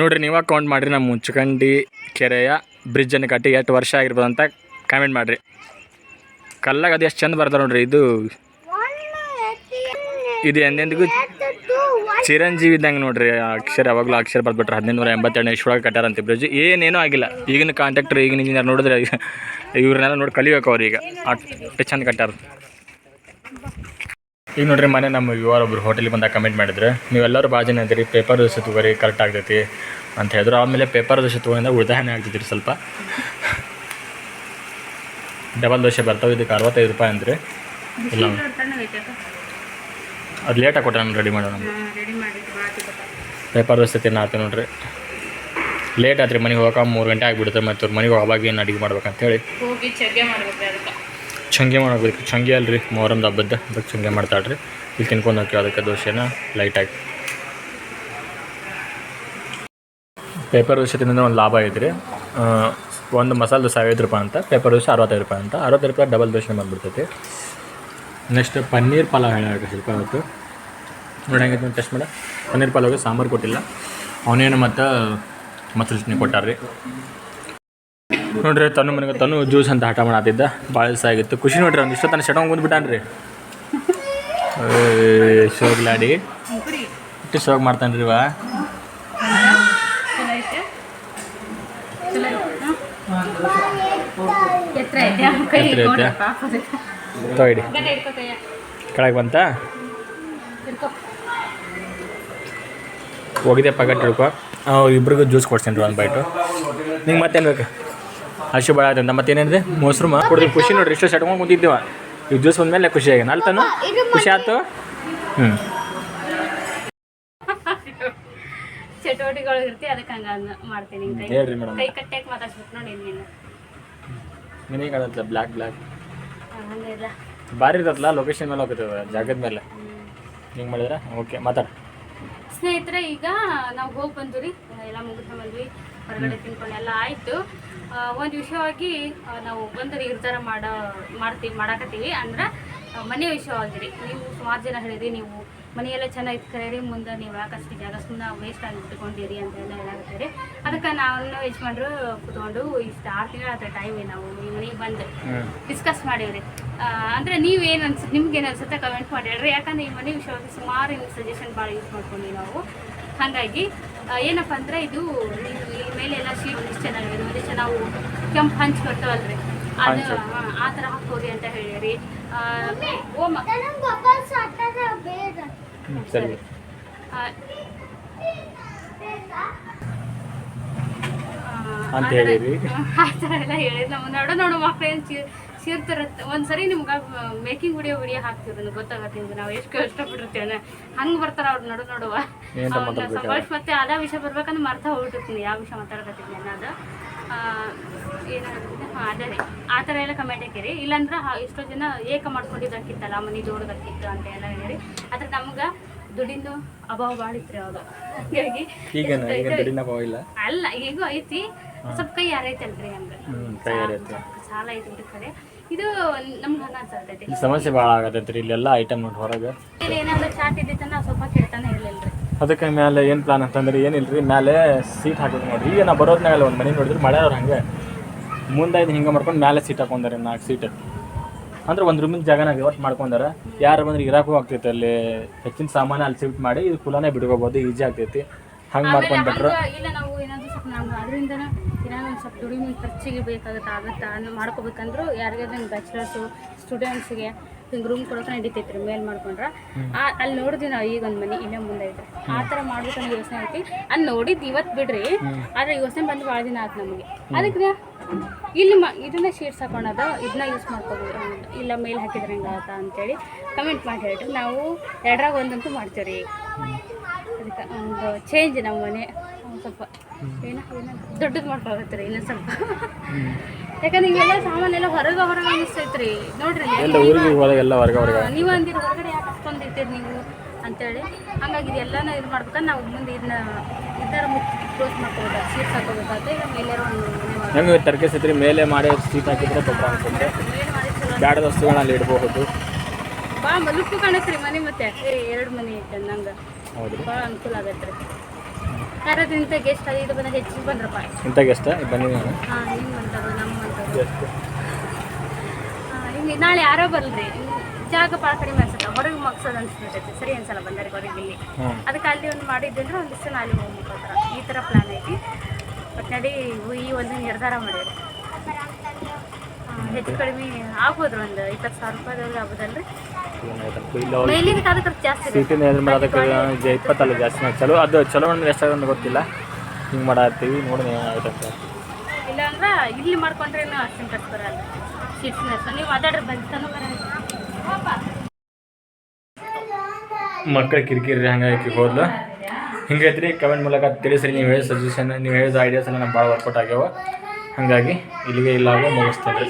ನೋಡ್ರಿ, ನೀವು ಕೌಂಟ್ ಮಾಡಿರಿ, ನಮ್ಮ ಮುಚ್ಕಂಡಿ ಕೆರೆಯ ಬ್ರಿಡ್ಜನ್ನು ಕಟ್ಟಿ ಎಷ್ಟು ವರ್ಷ ಆಗಿರ್ಬೋದು ಅಂತ ಕಾಮೆಂಟ್ ಮಾಡಿರಿ. ಕಲ್ಲಾಗ ಅದು ಎಷ್ಟು ಚಂದ ಬರ್ತದೆ ನೋಡ್ರಿ, ಇದು ಇದು ಎಂದೆಂದಿಗೂ ಚಿರಂಜೀವಿ ಇದ್ದಂಗೆ ನೋಡ್ರಿ ಅಕ್ಷರ ಯಾವಾಗಲೂ ಅಕ್ಷರ ಬರ್ಬಿಟ್ರೆ ಹದಿನೈದು ನೂರ ಎಂಬತ್ತೆರಡನೇ ಇಷ್ಟೊಳಗೆ ಕಟ್ಟಾರಂತೆ ಬ್ರಿಡ್ಜ್ ಏನೇನೂ ಆಗಿಲ್ಲ. ಈಗಿನ ಕಾಂಟ್ರಾಕ್ಟರ್ ಈಗಿನ ಇಂಜಿನಿಯರ್ ನೋಡಿದ್ರೆ ಇವ್ರನ್ನೆಲ್ಲ ನೋಡಿ ಕಲಿಬೇಕು ಅವ್ರೀಗ. ಈಗ ಅಷ್ಟು ಚೆಂದ ಕಟ್ಟಾರ. ಈಗ ನೋಡ್ರಿ ಮನೆ ನಮ್ಮ ಯುವರ್ ಒಬ್ರು ಹೋಟೆಲಿಗೆ ಬಂದಾಗ ಕಮೆಂಟ್ ಮಾಡಿದ್ರೆ. ನೀವೆಲ್ಲರೂ ಬಾಜಿನ ಅಂತೀರಿ ಪೇಪರ್ ದೋಸೆ ತಗೋರಿ ಕರೆಕ್ಟ್ ಆಗ್ತೈತಿ ಅಂತ ಹೇಳಿದ್ರು. ಆಮೇಲೆ ಪೇಪರ್ ದೋಸೆ ತೊಗೊಂಡ್ರೆ ಉಳಿತಾಯನೇ ಆಗ್ತೈತಿ ಸ್ವಲ್ಪ. ಡಬಲ್ ದೋಸೆ ಬರ್ತಾವೆ ಇದಕ್ಕೆ ಅರವತ್ತೈದು ರೂಪಾಯಿ ಅಂದ್ರೆ. ಇಲ್ಲ. ಅದು ಲೇಟಾಗಿ ಕೊಟ್ಟ ನಾನು ರೆಡಿ ಮಾಡೋಣ. ಪೇಪರ್ ದೋಸೆ ತಿನ್ನಾತ ನೋಡ್ರಿ. ಲೇಟ್ ಆತ್ರಿ ಮನೆಗೆ ಹೋಗಕ್ಕೆ ಮೂರು ಗಂಟೆ ಆಗಿಬಿಡುತ್ತೆ ಮತ್ತು ಮನೆಗೆ ಅವಾಗ ಏನು ಅಡುಗೆ ಮಾಡ್ಬೇಕಂತ ಹೇಳಿ ಹೋಗಿ ಚಂಗೆ ಮಾಡ್ಬೇಕು ಅದಕ್ಕೆ. ಚಂಗೆ ಮಾಡಬೇಕು ಚಂಗೆ ಅಲ್ರಿ ಮೊಹರಂದ ಹಬ್ಬದ ಅದಕ್ಕೆ ಚಂಗೆ ಮಾಡ್ತಾಳ್ರಿ. ಇಲ್ಲಿ ತಿನ್ಕೊಂಡು ಹೋಗ್ತೀವಿ ಅದಕ್ಕೆ ದೋಸೆನ ಲೈಟಾಗಿ ಪೇಪರ್ ದೋಸೆ ತಿಂದ್ರೆ ಒಂದು ಲಾಭ ಐತ್ರಿ. ಒಂದು ಮಸಾಲೆ ದೋಸೆ ಐವತ್ತು ರೂಪಾಯಿ ಅಂತ ಪೇಪರ್ ದೋಸೆ ಅರವತ್ತೈದು ರೂಪಾಯಿ ಅಂತ. ಅರವತ್ತೈದು ರೂಪಾಯಿ ಡಬಲ್ ದೋಸೆ ಬಂದ್ಬಿಡ್ತೈತಿ. ನೆಕ್ಸ್ಟ್ ಪನ್ನೀರ್ ಪಲಾವ್ ಹೇಳಿ ಸ್ವಲ್ಪ ಅವತ್ತು ನೋಡಿ ಹೆಂಗೈತೆ ಟೆಸ್ಟ್ ಮಾಡ. ಪನ್ನೀರ್ ಪಲಾವ್ಗೆ ಸಾಂಬಾರು ಕೊಟ್ಟಿಲ್ಲ. ಅವನೇನು ಮತ್ತು ಕೊಟ್ಟಾರೆ ಕೊಟ್ಟಾರ್ರಿ. ನೋಡ್ರಿ ತನ್ನ ಮನೆಗೆ ತನ್ನ ಜ್ಯೂಸ್ ಅಂತ ಆಟ ಮಾಡತ್ತಿದ್ದ ಭಾಳ ದಿವಸ ಆಗಿತ್ತು. ಖುಷಿ ನೋಡ್ರಿ, ಅವ್ನು ಇಷ್ಟೊತ್ತನ ಶಟಂಗ್ ಬಂದ್ಬಿಟ್ಟಾನ್ರಿ. ಶೋಗ್ಲಾಡಿ. ಇಟ್ಟು ಶೋಗ್ ಮಾಡ್ತಾನ್ರಿ ಇವ. ತೊಯ್ಡಿ. ಕೆಳಗೆ ಬಂತ? ಹೋಗಿದೆ ಪಗಟ್ ಹಿಡ್ಕೊ. ಇಬ್ರಿಗೂ ಜ್ಯೂಸ್ ಕೊಡ್ತೀನಿ ರೀ ಒಂದು ಬೈಟು ನಿಂಗೆ ಮತ್ತೇನು ಬೇಕು? ಹಸಿ ಭಾಳ ಆಯ್ತು ಮತ್ತೇನೇನಿದೆ ಮೊಸರು ಮಾ ಕುಡ್ದು ಖುಷಿ ನೋಡಿರಿ ಇಷ್ಟು ಸಟ್ಕೊಂಡು ಕುಂತಿದ್ದೇವ. ಈ ಜ್ಯೂಸ್ ಬಂದಮೇಲೆ ಖುಷಿ ಆಗಿ ಅಲ್ತಾನು ಖುಷಿ ಆಯ್ತು? ಹ್ಞೂ ಚಟುವಟಿಕೆಗಳು ಇರ್ತಿ ಅದಕ್ಕೆ ಹಂಗ ಮಾಡ್ತೀನಿ ಹೇಳ್ರಿ ಮೇಡಮ್. ಕೈ ಕಟ್ಟಾಕ ಮಾತಾಡ್ಸ್ಬೇಕು ನೋಡಿ ನೀನು. ನಿನಗೆ ಕಾಣುತ್ತೆ ಬ್ಲ್ಯಾಕ್ ಬ್ಲ್ಯಾಕ್ ಭಾರಿ ಇರತ್ತಲ್ಲ ಲೊಕೇಶನ್ ಮೇಲೆ ಹೋಗ್ತದೆ ಜಾಗದ ಮೇಲೆ. ಹಿಂಗೆ ಮಾಡಿದ್ರೆ ಓಕೆ ಮಾತಾಡ. ಸ್ನೇಹಿತರೆ ಈಗ ನಾವು ಹೋಗಿ ಬಂದ್ವಿ. ರೀ ಎಲ್ಲ ಮುಗಿಸ್ಕೊಂಡ್ ಬಂದ್ವಿ. ಹೊರಗಡೆ ತಿನ್ಕೊಂಡು ಎಲ್ಲ ಆಯಿತು. ಒಂದು ವಿಷಯವಾಗಿ ನಾವು ಬಂದು ನಿರ್ಧಾರ ಮಾಡೋ ಮಾಡ್ತೀವಿ ಮಾಡಾಕತ್ತೀವಿ. ಅಂದ್ರೆ ಮನೆ ವಿಷಯವಾಗಿ ರೀ ನೀವು ಸುಮಾರು ಜನ ಹೇಳಿರಿ ನೀವು ಮನೆಯೆಲ್ಲ ಚೆನ್ನಾಗಿ ಕರೀರಿ ಮುಂದೆ ನೀವು ಯಾಕಷ್ಟು ಜಾಗ ಸುಮ್ಮನೆ ವೇಸ್ಟ್ ಆಗಿ ಇಟ್ಕೊಂಡಿರಿ ಅಂತ ಎಲ್ಲ ಹೇಳಾಕತ್ತೀರಿ. ಅದಕ್ಕೆ ನಾವು ಯಜಮಾನ್ರು ಕುತ್ಕೊಂಡು ಇಷ್ಟು ಆರು ತಿಂಗಳ ಟೈಮ್ ನಾವು ಈ ಮನೆಗೆ ಬಂದು ಡಿಸ್ಕಸ್ ಮಾಡೀವ್ರಿ. ಅಂದ್ರೆ ನೀವೇನು ಅನ್ಸುತ್ತೆ ನಿಮ್ಗೆ ಏನು ಅನ್ಸುತ್ತೆ ಕಮೆಂಟ್ ಮಾಡಿ ಹೇಳ್ರಿ. ಯಾಕಂದ್ರೆ ಈ ಮನೆ ವಿಷಯವಾಗಿ ಸುಮಾರು ಸಜೆಷನ್ ಭಾಳ ಯೂಸ್ ಮಾಡ್ಕೊಂಡ್ವಿ ನಾವು. ಹಾಗಾಗಿ ಏನಪ್ಪ ಅಂದ್ರೆ ಇದು ನೀವು ಈ ಮೇಲೆ ಎಲ್ಲ ಶೀಟ್ ಇಷ್ಟು ಚೆನ್ನಾಗಿದೆ. ಒಂದಿಷ್ಟು ನಾವು ಕೆಂಪು ಹಂಚ್ ಬರ್ತಾವಲ್ರಿ ಅದು ಆ ಥರ ಹಾಕೋರಿ ಅಂತ ಹೇಳಿರಿ. ಆ, ಓಮ. ಸರಿ. ಆ, ಥರ- ಹೇಳಿರಿ. ಎಲ್ಲ ಹೇಳಿದ್ ನಾವು ನೋಡೋ ನೋಡು ಮಕ್ಳು ಏನು ಸೇರ್ತಿರತ್ತೆ ಒಂದ್ಸರಿ ನಿಮ್ಗೆ ಮೇಕಿಂಗ್ ವಿಡಿಯೋ ವಿಡಿಯೋ ಹಾಕ್ತಿರೋದು ಗೊತ್ತಾಗತ್ತೆ ನಿಮ್ಗೆ. ನಾವು ಎಷ್ಟು ಕಷ್ಟಪಟ್ಟಿರ್ತೇವೆ ಹಂಗೆ ಬರ್ತಾರ ಅವ್ರು ನಡು ನೋಡುವ? ಸಂಭಾಷ್ ಮತ್ತೆ ಅದ ವಿಷಯ ಬರ್ಬೇಕಂದ್ರೆ ಮರ್ತ ಹೋಗ್ಬಿಟ್ಟಿರ್ತೀನಿ. ಯಾವ ವಿಷಯ ಮಾತಾಡಕತ್ತೀನಿ ಅನ್ನೋದು. ಏನಾಗುತ್ತೆ ಹಾಂ ಅದೇ ರೀ. ಆ ಥರ ಎಲ್ಲ ಕಮೆಂಟ್ ಹಾಕಿರಿ. ಇಲ್ಲಾಂದ್ರೆ ಎಷ್ಟೋ ಜನ ಏಕ ಮಾಡ್ಕೊಂಡಿದ್ದಕ್ಕಿತ್ತಲ್ಲ ಮನೆ ದೊಡ್ಡದಕ್ಕಿತ್ತು ಅಂತ ಎಲ್ಲ ಹೇಳಿರಿ ಆದ್ರೆ ನಮ್ಗೆ ದುಡಿಂದು ಅಭಾವ ಬಾಳಿತ್ರಿ ಇತ್ತು ಅವಾಗ. ಹಾಗಾಗಿ ಅಲ್ಲ ಈಗೂ ಐತಿ. ಸ್ವಲ್ಪ ಕೈ ಯಾರೈತಲ್ರಿ ಹಂಗೆ. ಸಾಲ ಐತಿ ಹುಡುಕದೆ ಇದು ನಮ್ಗೆ ಅನ್ಸತೈತಿ ಇಲ್ಲಿ ಸಮಸ್ಯೆ ಭಾಳ ಆಗತೈತೆ ರೀ ಇಲ್ಲೆಲ್ಲ ಐಟಮ್ ನೋಡಿ ಹೊರಗೆ. ಏನಾದ್ರು ಚಾಟ್ ಇದ್ದಿತ್ತ ನಾವು ಸ್ವಲ್ಪ ಕೆಡ್ತಾನೆ ಇರಲಿಲ್ಲ ರೀ ಅದಕ್ಕೆ ಮೇಲೆ ಏನು ಪ್ಲಾನ್ ಅಂತಂದ್ರೆ ಏನಿಲ್ಲ ರೀ ಮೇಲೆ ಸೀಟ್ ಹಾಕೋದು ನೋಡ್ರಿ. ಈಗ ನಾ ಬರೋದ್ನಾಗಲ್ಲ ಒಂದು ಮನೆ ನೋಡಿದ್ರೆ ಮಳೆ ಅವ್ರು ಹಂಗೆ. ಮುಂದೆ ಇದು ಹಿಂಗೆ ಮಾಡ್ಕೊಂಡು ಮೇಲೆ ಸೀಟ್ ಹಾಕೊಂಡಾರೆ ನಾಲ್ಕು ಸೀಟ್ ಅಂದ್ರೆ ಒಂದು ರೂಮಿನ ಜಾಗನಾಗ ರಿವರ್ಟ್ ಮಾಡ್ಕೊಂಡಾರ. ಯಾರು ಬಂದ್ರೆ ಇರಾಕು ಆಗ್ತೈತೆ ಅಲ್ಲಿ ಹೆಚ್ಚಿನ ಸಾಮಾನು ಅಲ್ಲಿ ಶಿಫ್ಟ್ ಮಾಡಿ ಇದು ಕುಲಾನೇ ಬಿಡ್ಕೋಬೋದು ಈಜಿ ಆಗ್ತೈತಿ. ಹಂಗೆ ಮಾಡ್ಕೊಂಡ್ಬಿಟ್ರು ಇಲ್ಲ ನಾವು ಏನಾದ್ರು ಸ್ವಲ್ಪ ನಮ್ಗೆ ಅದರಿಂದ ಏನಾದ್ರು ಒಂದು ಸ್ವಲ್ಪ ದುಡಿಮೆ ಖರ್ಚಿಗೆ ಬೇಕಾಗುತ್ತೆ ಆಗುತ್ತೆ ಅನ್ನ ಮಾಡ್ಕೋಬೇಕಂದ್ರು ಯಾರಿಗಾದ್ರೂ ಬ್ಯಾಚುಲರ್ಸು ಸ್ಟೂಡೆಂಟ್ಸ್ಗೆ ಹಿಂಗೆ ರೂಮ್ ಕೊಡೋಕೆ ನಡೀತೈತೆ ರೀ ಮೇಲ್ ಮಾಡ್ಕೊಂಡ್ರೆ. ಆ ಅಲ್ಲಿ ನೋಡಿದ್ವಿ ನಾವು ಈಗ ಒಂದು ಮನೆ ಇಲ್ಲೇ ಮುಂದೆ ಐತೆ ಆ ಥರ ಮಾಡ್ಬೇಕನ್ನೋ ಯೋಚನೆ ಐತಿ. ಅಲ್ಲಿ ನೋಡಿದ್ದು ಇವತ್ತು ಬಿಡ್ರಿ ಆದ್ರೆ ಯೋಚನೆ ಬಂದು ಭಾಳ ದಿನ ಆಯ್ತು ನಮಗೆ. ಅದಕ್ಕೆ ಇಲ್ಲಿ ಮ ಇದನ್ನ ಶೀಟ್ಸ್ ಹಾಕೊಳೋದು ಇದನ್ನ ಯೂಸ್ ಮಾಡ್ಕೋಬೋದು. ಇಲ್ಲ ಮೇಲ್ ಹಾಕಿದ್ರೆ ಹೆಂಗಾಗತ್ತ ಅಂತೇಳಿ ಕಮೆಂಟ್ ಮಾಡಿ ಹೇಳ್ರಿ. ನಾವು ಎರಡ್ರಾಗ ಒಂದಂತೂ ಮಾಡ್ತೀವಿ ರೀ ಅದಕ್ಕೆ ಒಂದು ಚೇಂಜ್ ನಮ್ಮ ಮನೆ. ಒಂದ್ ಸ್ವಲ್ಪ ಏನ ದೊಡ್ಡದು ಮಾಡ್ಕೊಳತ್ತೆ ರೀ ಇನ್ನೊಂದು ಸ್ವಲ್ಪ. ಯಾಕಂದ್ರೆ ಹಿಂಗೆಲ್ಲ ಸಾಮಾನೆಲ್ಲ ಹೊರಗೆ ಹೊರಗೆ ಅನಿಸ್ತೈತ್ರಿ ನೋಡ್ರಿ ನೀವು ಅಂದಿರ ಹೊರಗಡೆ ಯಾಕೆ ಅಷ್ಟೊಂದು ಇರ್ತೀರಿ ನೀವು ಅಂತೇಳಿ. ಹಂಗಾಗಿ ಇದೆಲ್ಲನ ಇದು ಮಾಡ್ಬೇಕಂದ್ರೆ ನಾವು ಮುಂದೆ ಇದನ್ನ ಇದರ ಮುಚ್ಚಿ ಕ್ಲೋಸ್ ಮಾಡ್ಕೋಬೇಕು ಸೀಟ್ ಹಾಕೋಬೇಕಾದ್ರೆ ಈಗ ಮೇಲೆ ನಮಗೆ ತರಕಾರಿ ಸಿತ್ರಿ ಮೇಲೆ ಮಾಡಿ ಸೀಟ್ ಹಾಕಿದ್ರೆ ತೊಂದರೆ ಅನ್ಸುತ್ತೆ ಬ್ಯಾಡದ ವಸ್ತುಗಳನ್ನ ಅಲ್ಲಿ ಇಡಬಹುದು. ಬಾ ಮಲುಕು ಕಾಣತ್ರಿ ಮನೆ ಮತ್ತೆ. ಏ ಎರಡು ಮನೆ ಐತೆ ನಂಗೆ. ಭಾಳ ಅನುಕೂಲ ಆಗತ್ತೆ ರೀ. ಯಾರಾದ್ರಿಂದ ಗೆಸ್ಟ್ ಅದು ಇದು ಬಂದ ಹೆಚ್ಚಿಗೆ ಬಂದ್ರಪ್ಪ. ಇಂಥಗೆ ಎಷ್ಟ ಬನ್ನಿ ನಾನು ಹಾಂ ನಮ್ಮ ಹಿಂಗೆ ನಾಳೆ ಯಾರೋ ಬರಲ್ರಿ ಜಾಗ ಭಾಳ ಕಡಿಮೆ ಅನ್ಸುತ್ತೆ. ಹೊರಗೆ ಮಗ್ಸೋದು ಅನ್ಸ್ಬಿಟ್ಟೈತೆ ಸರಿ ಅನ್ಸಲ್ಲ ಬಂದರೆ ಹೊರಗೆ ಇಲ್ಲಿ. ಅದಕ್ಕೆ ಅಲ್ಲಿ ಒಂದು ಮಾಡಿದ್ದಂದ್ರೆ ಒಂದು ದಿವಸ ಅಲ್ಲಿ ಹೋಗ್ಬೇಕಂದ್ರೆ ಈ ಥರ ಪ್ಲಾನ್ ಐತಿ. ಬಟ್ ನಡಿ ಈ ಒಂದು ನಿರ್ಧಾರ ಮಾಡಿದ್ರೆ ಹೆಚ್ಚು ಕಡಿಮೆ ಆಗ್ಬೋದು ಒಂದು ಇಪ್ಪತ್ತು ಸಾವಿರ ರೂಪಾಯಿದಲ್ಲಿ ಆಗ್ಬೋದಲ್ರಿ? ಇಲ್ಲ ಸೀಟಿನ ಎದುರು ಮೇಲೆ ಅದಕ್ಕೆ ಜ- ಇಪ್ಪತ್ತಲ್ಲ ಜಾಸ್ತಿ ಚಲೋ ಅದು ಚಲೋ ಅಂದ್ರೆ ಎಷ್ಟಾಗ ಗೊತ್ತಿಲ್ಲ. ಹಿಂಗೆ ಮಾಡತ್ತೀವಿ ನೋಡಿ ಆಯ್ತು ಇಲ್ಲ ಅಂದ್ರೆ ಇಲ್ಲಿ ಮಾಡ್ಕೊಂಡ್ರೆ ಅಷ್ಟೇನು ಖರ್ಚು ಬರಲ್ಲ. ಸೀಟ್ಸ್ನ ನೀವು ಮಾತಾಡ್ರಿ ಬಂತಾನು ಮಕ್ಕಳ ಕಿರಿಕಿರಿ ಹಂಗಾಗಿ ಹೋದ್ಲು. ಹಿಂಗೈತ್ರಿ ಕಮೆಂಟ್ ಮೂಲಕ ತಿಳಿಸ್ರಿ. ನೀವು ಹೇಳಿದ ಸಜೆಷನ್ ನೀವು ಹೇಳಿದ ಐಡಿಯಾಸ್ ಎಲ್ಲ ನಮ್ಗೆ ಭಾಳ ವರ್ಕೌಟ್ ಆಗ್ಯಾವ. ಹಾಗಾಗಿ ಇಲ್ಲಿಗೆ ಇಲ್ಲಾಗ ಮುಗಿಸ್ತೇನೆ ರೀ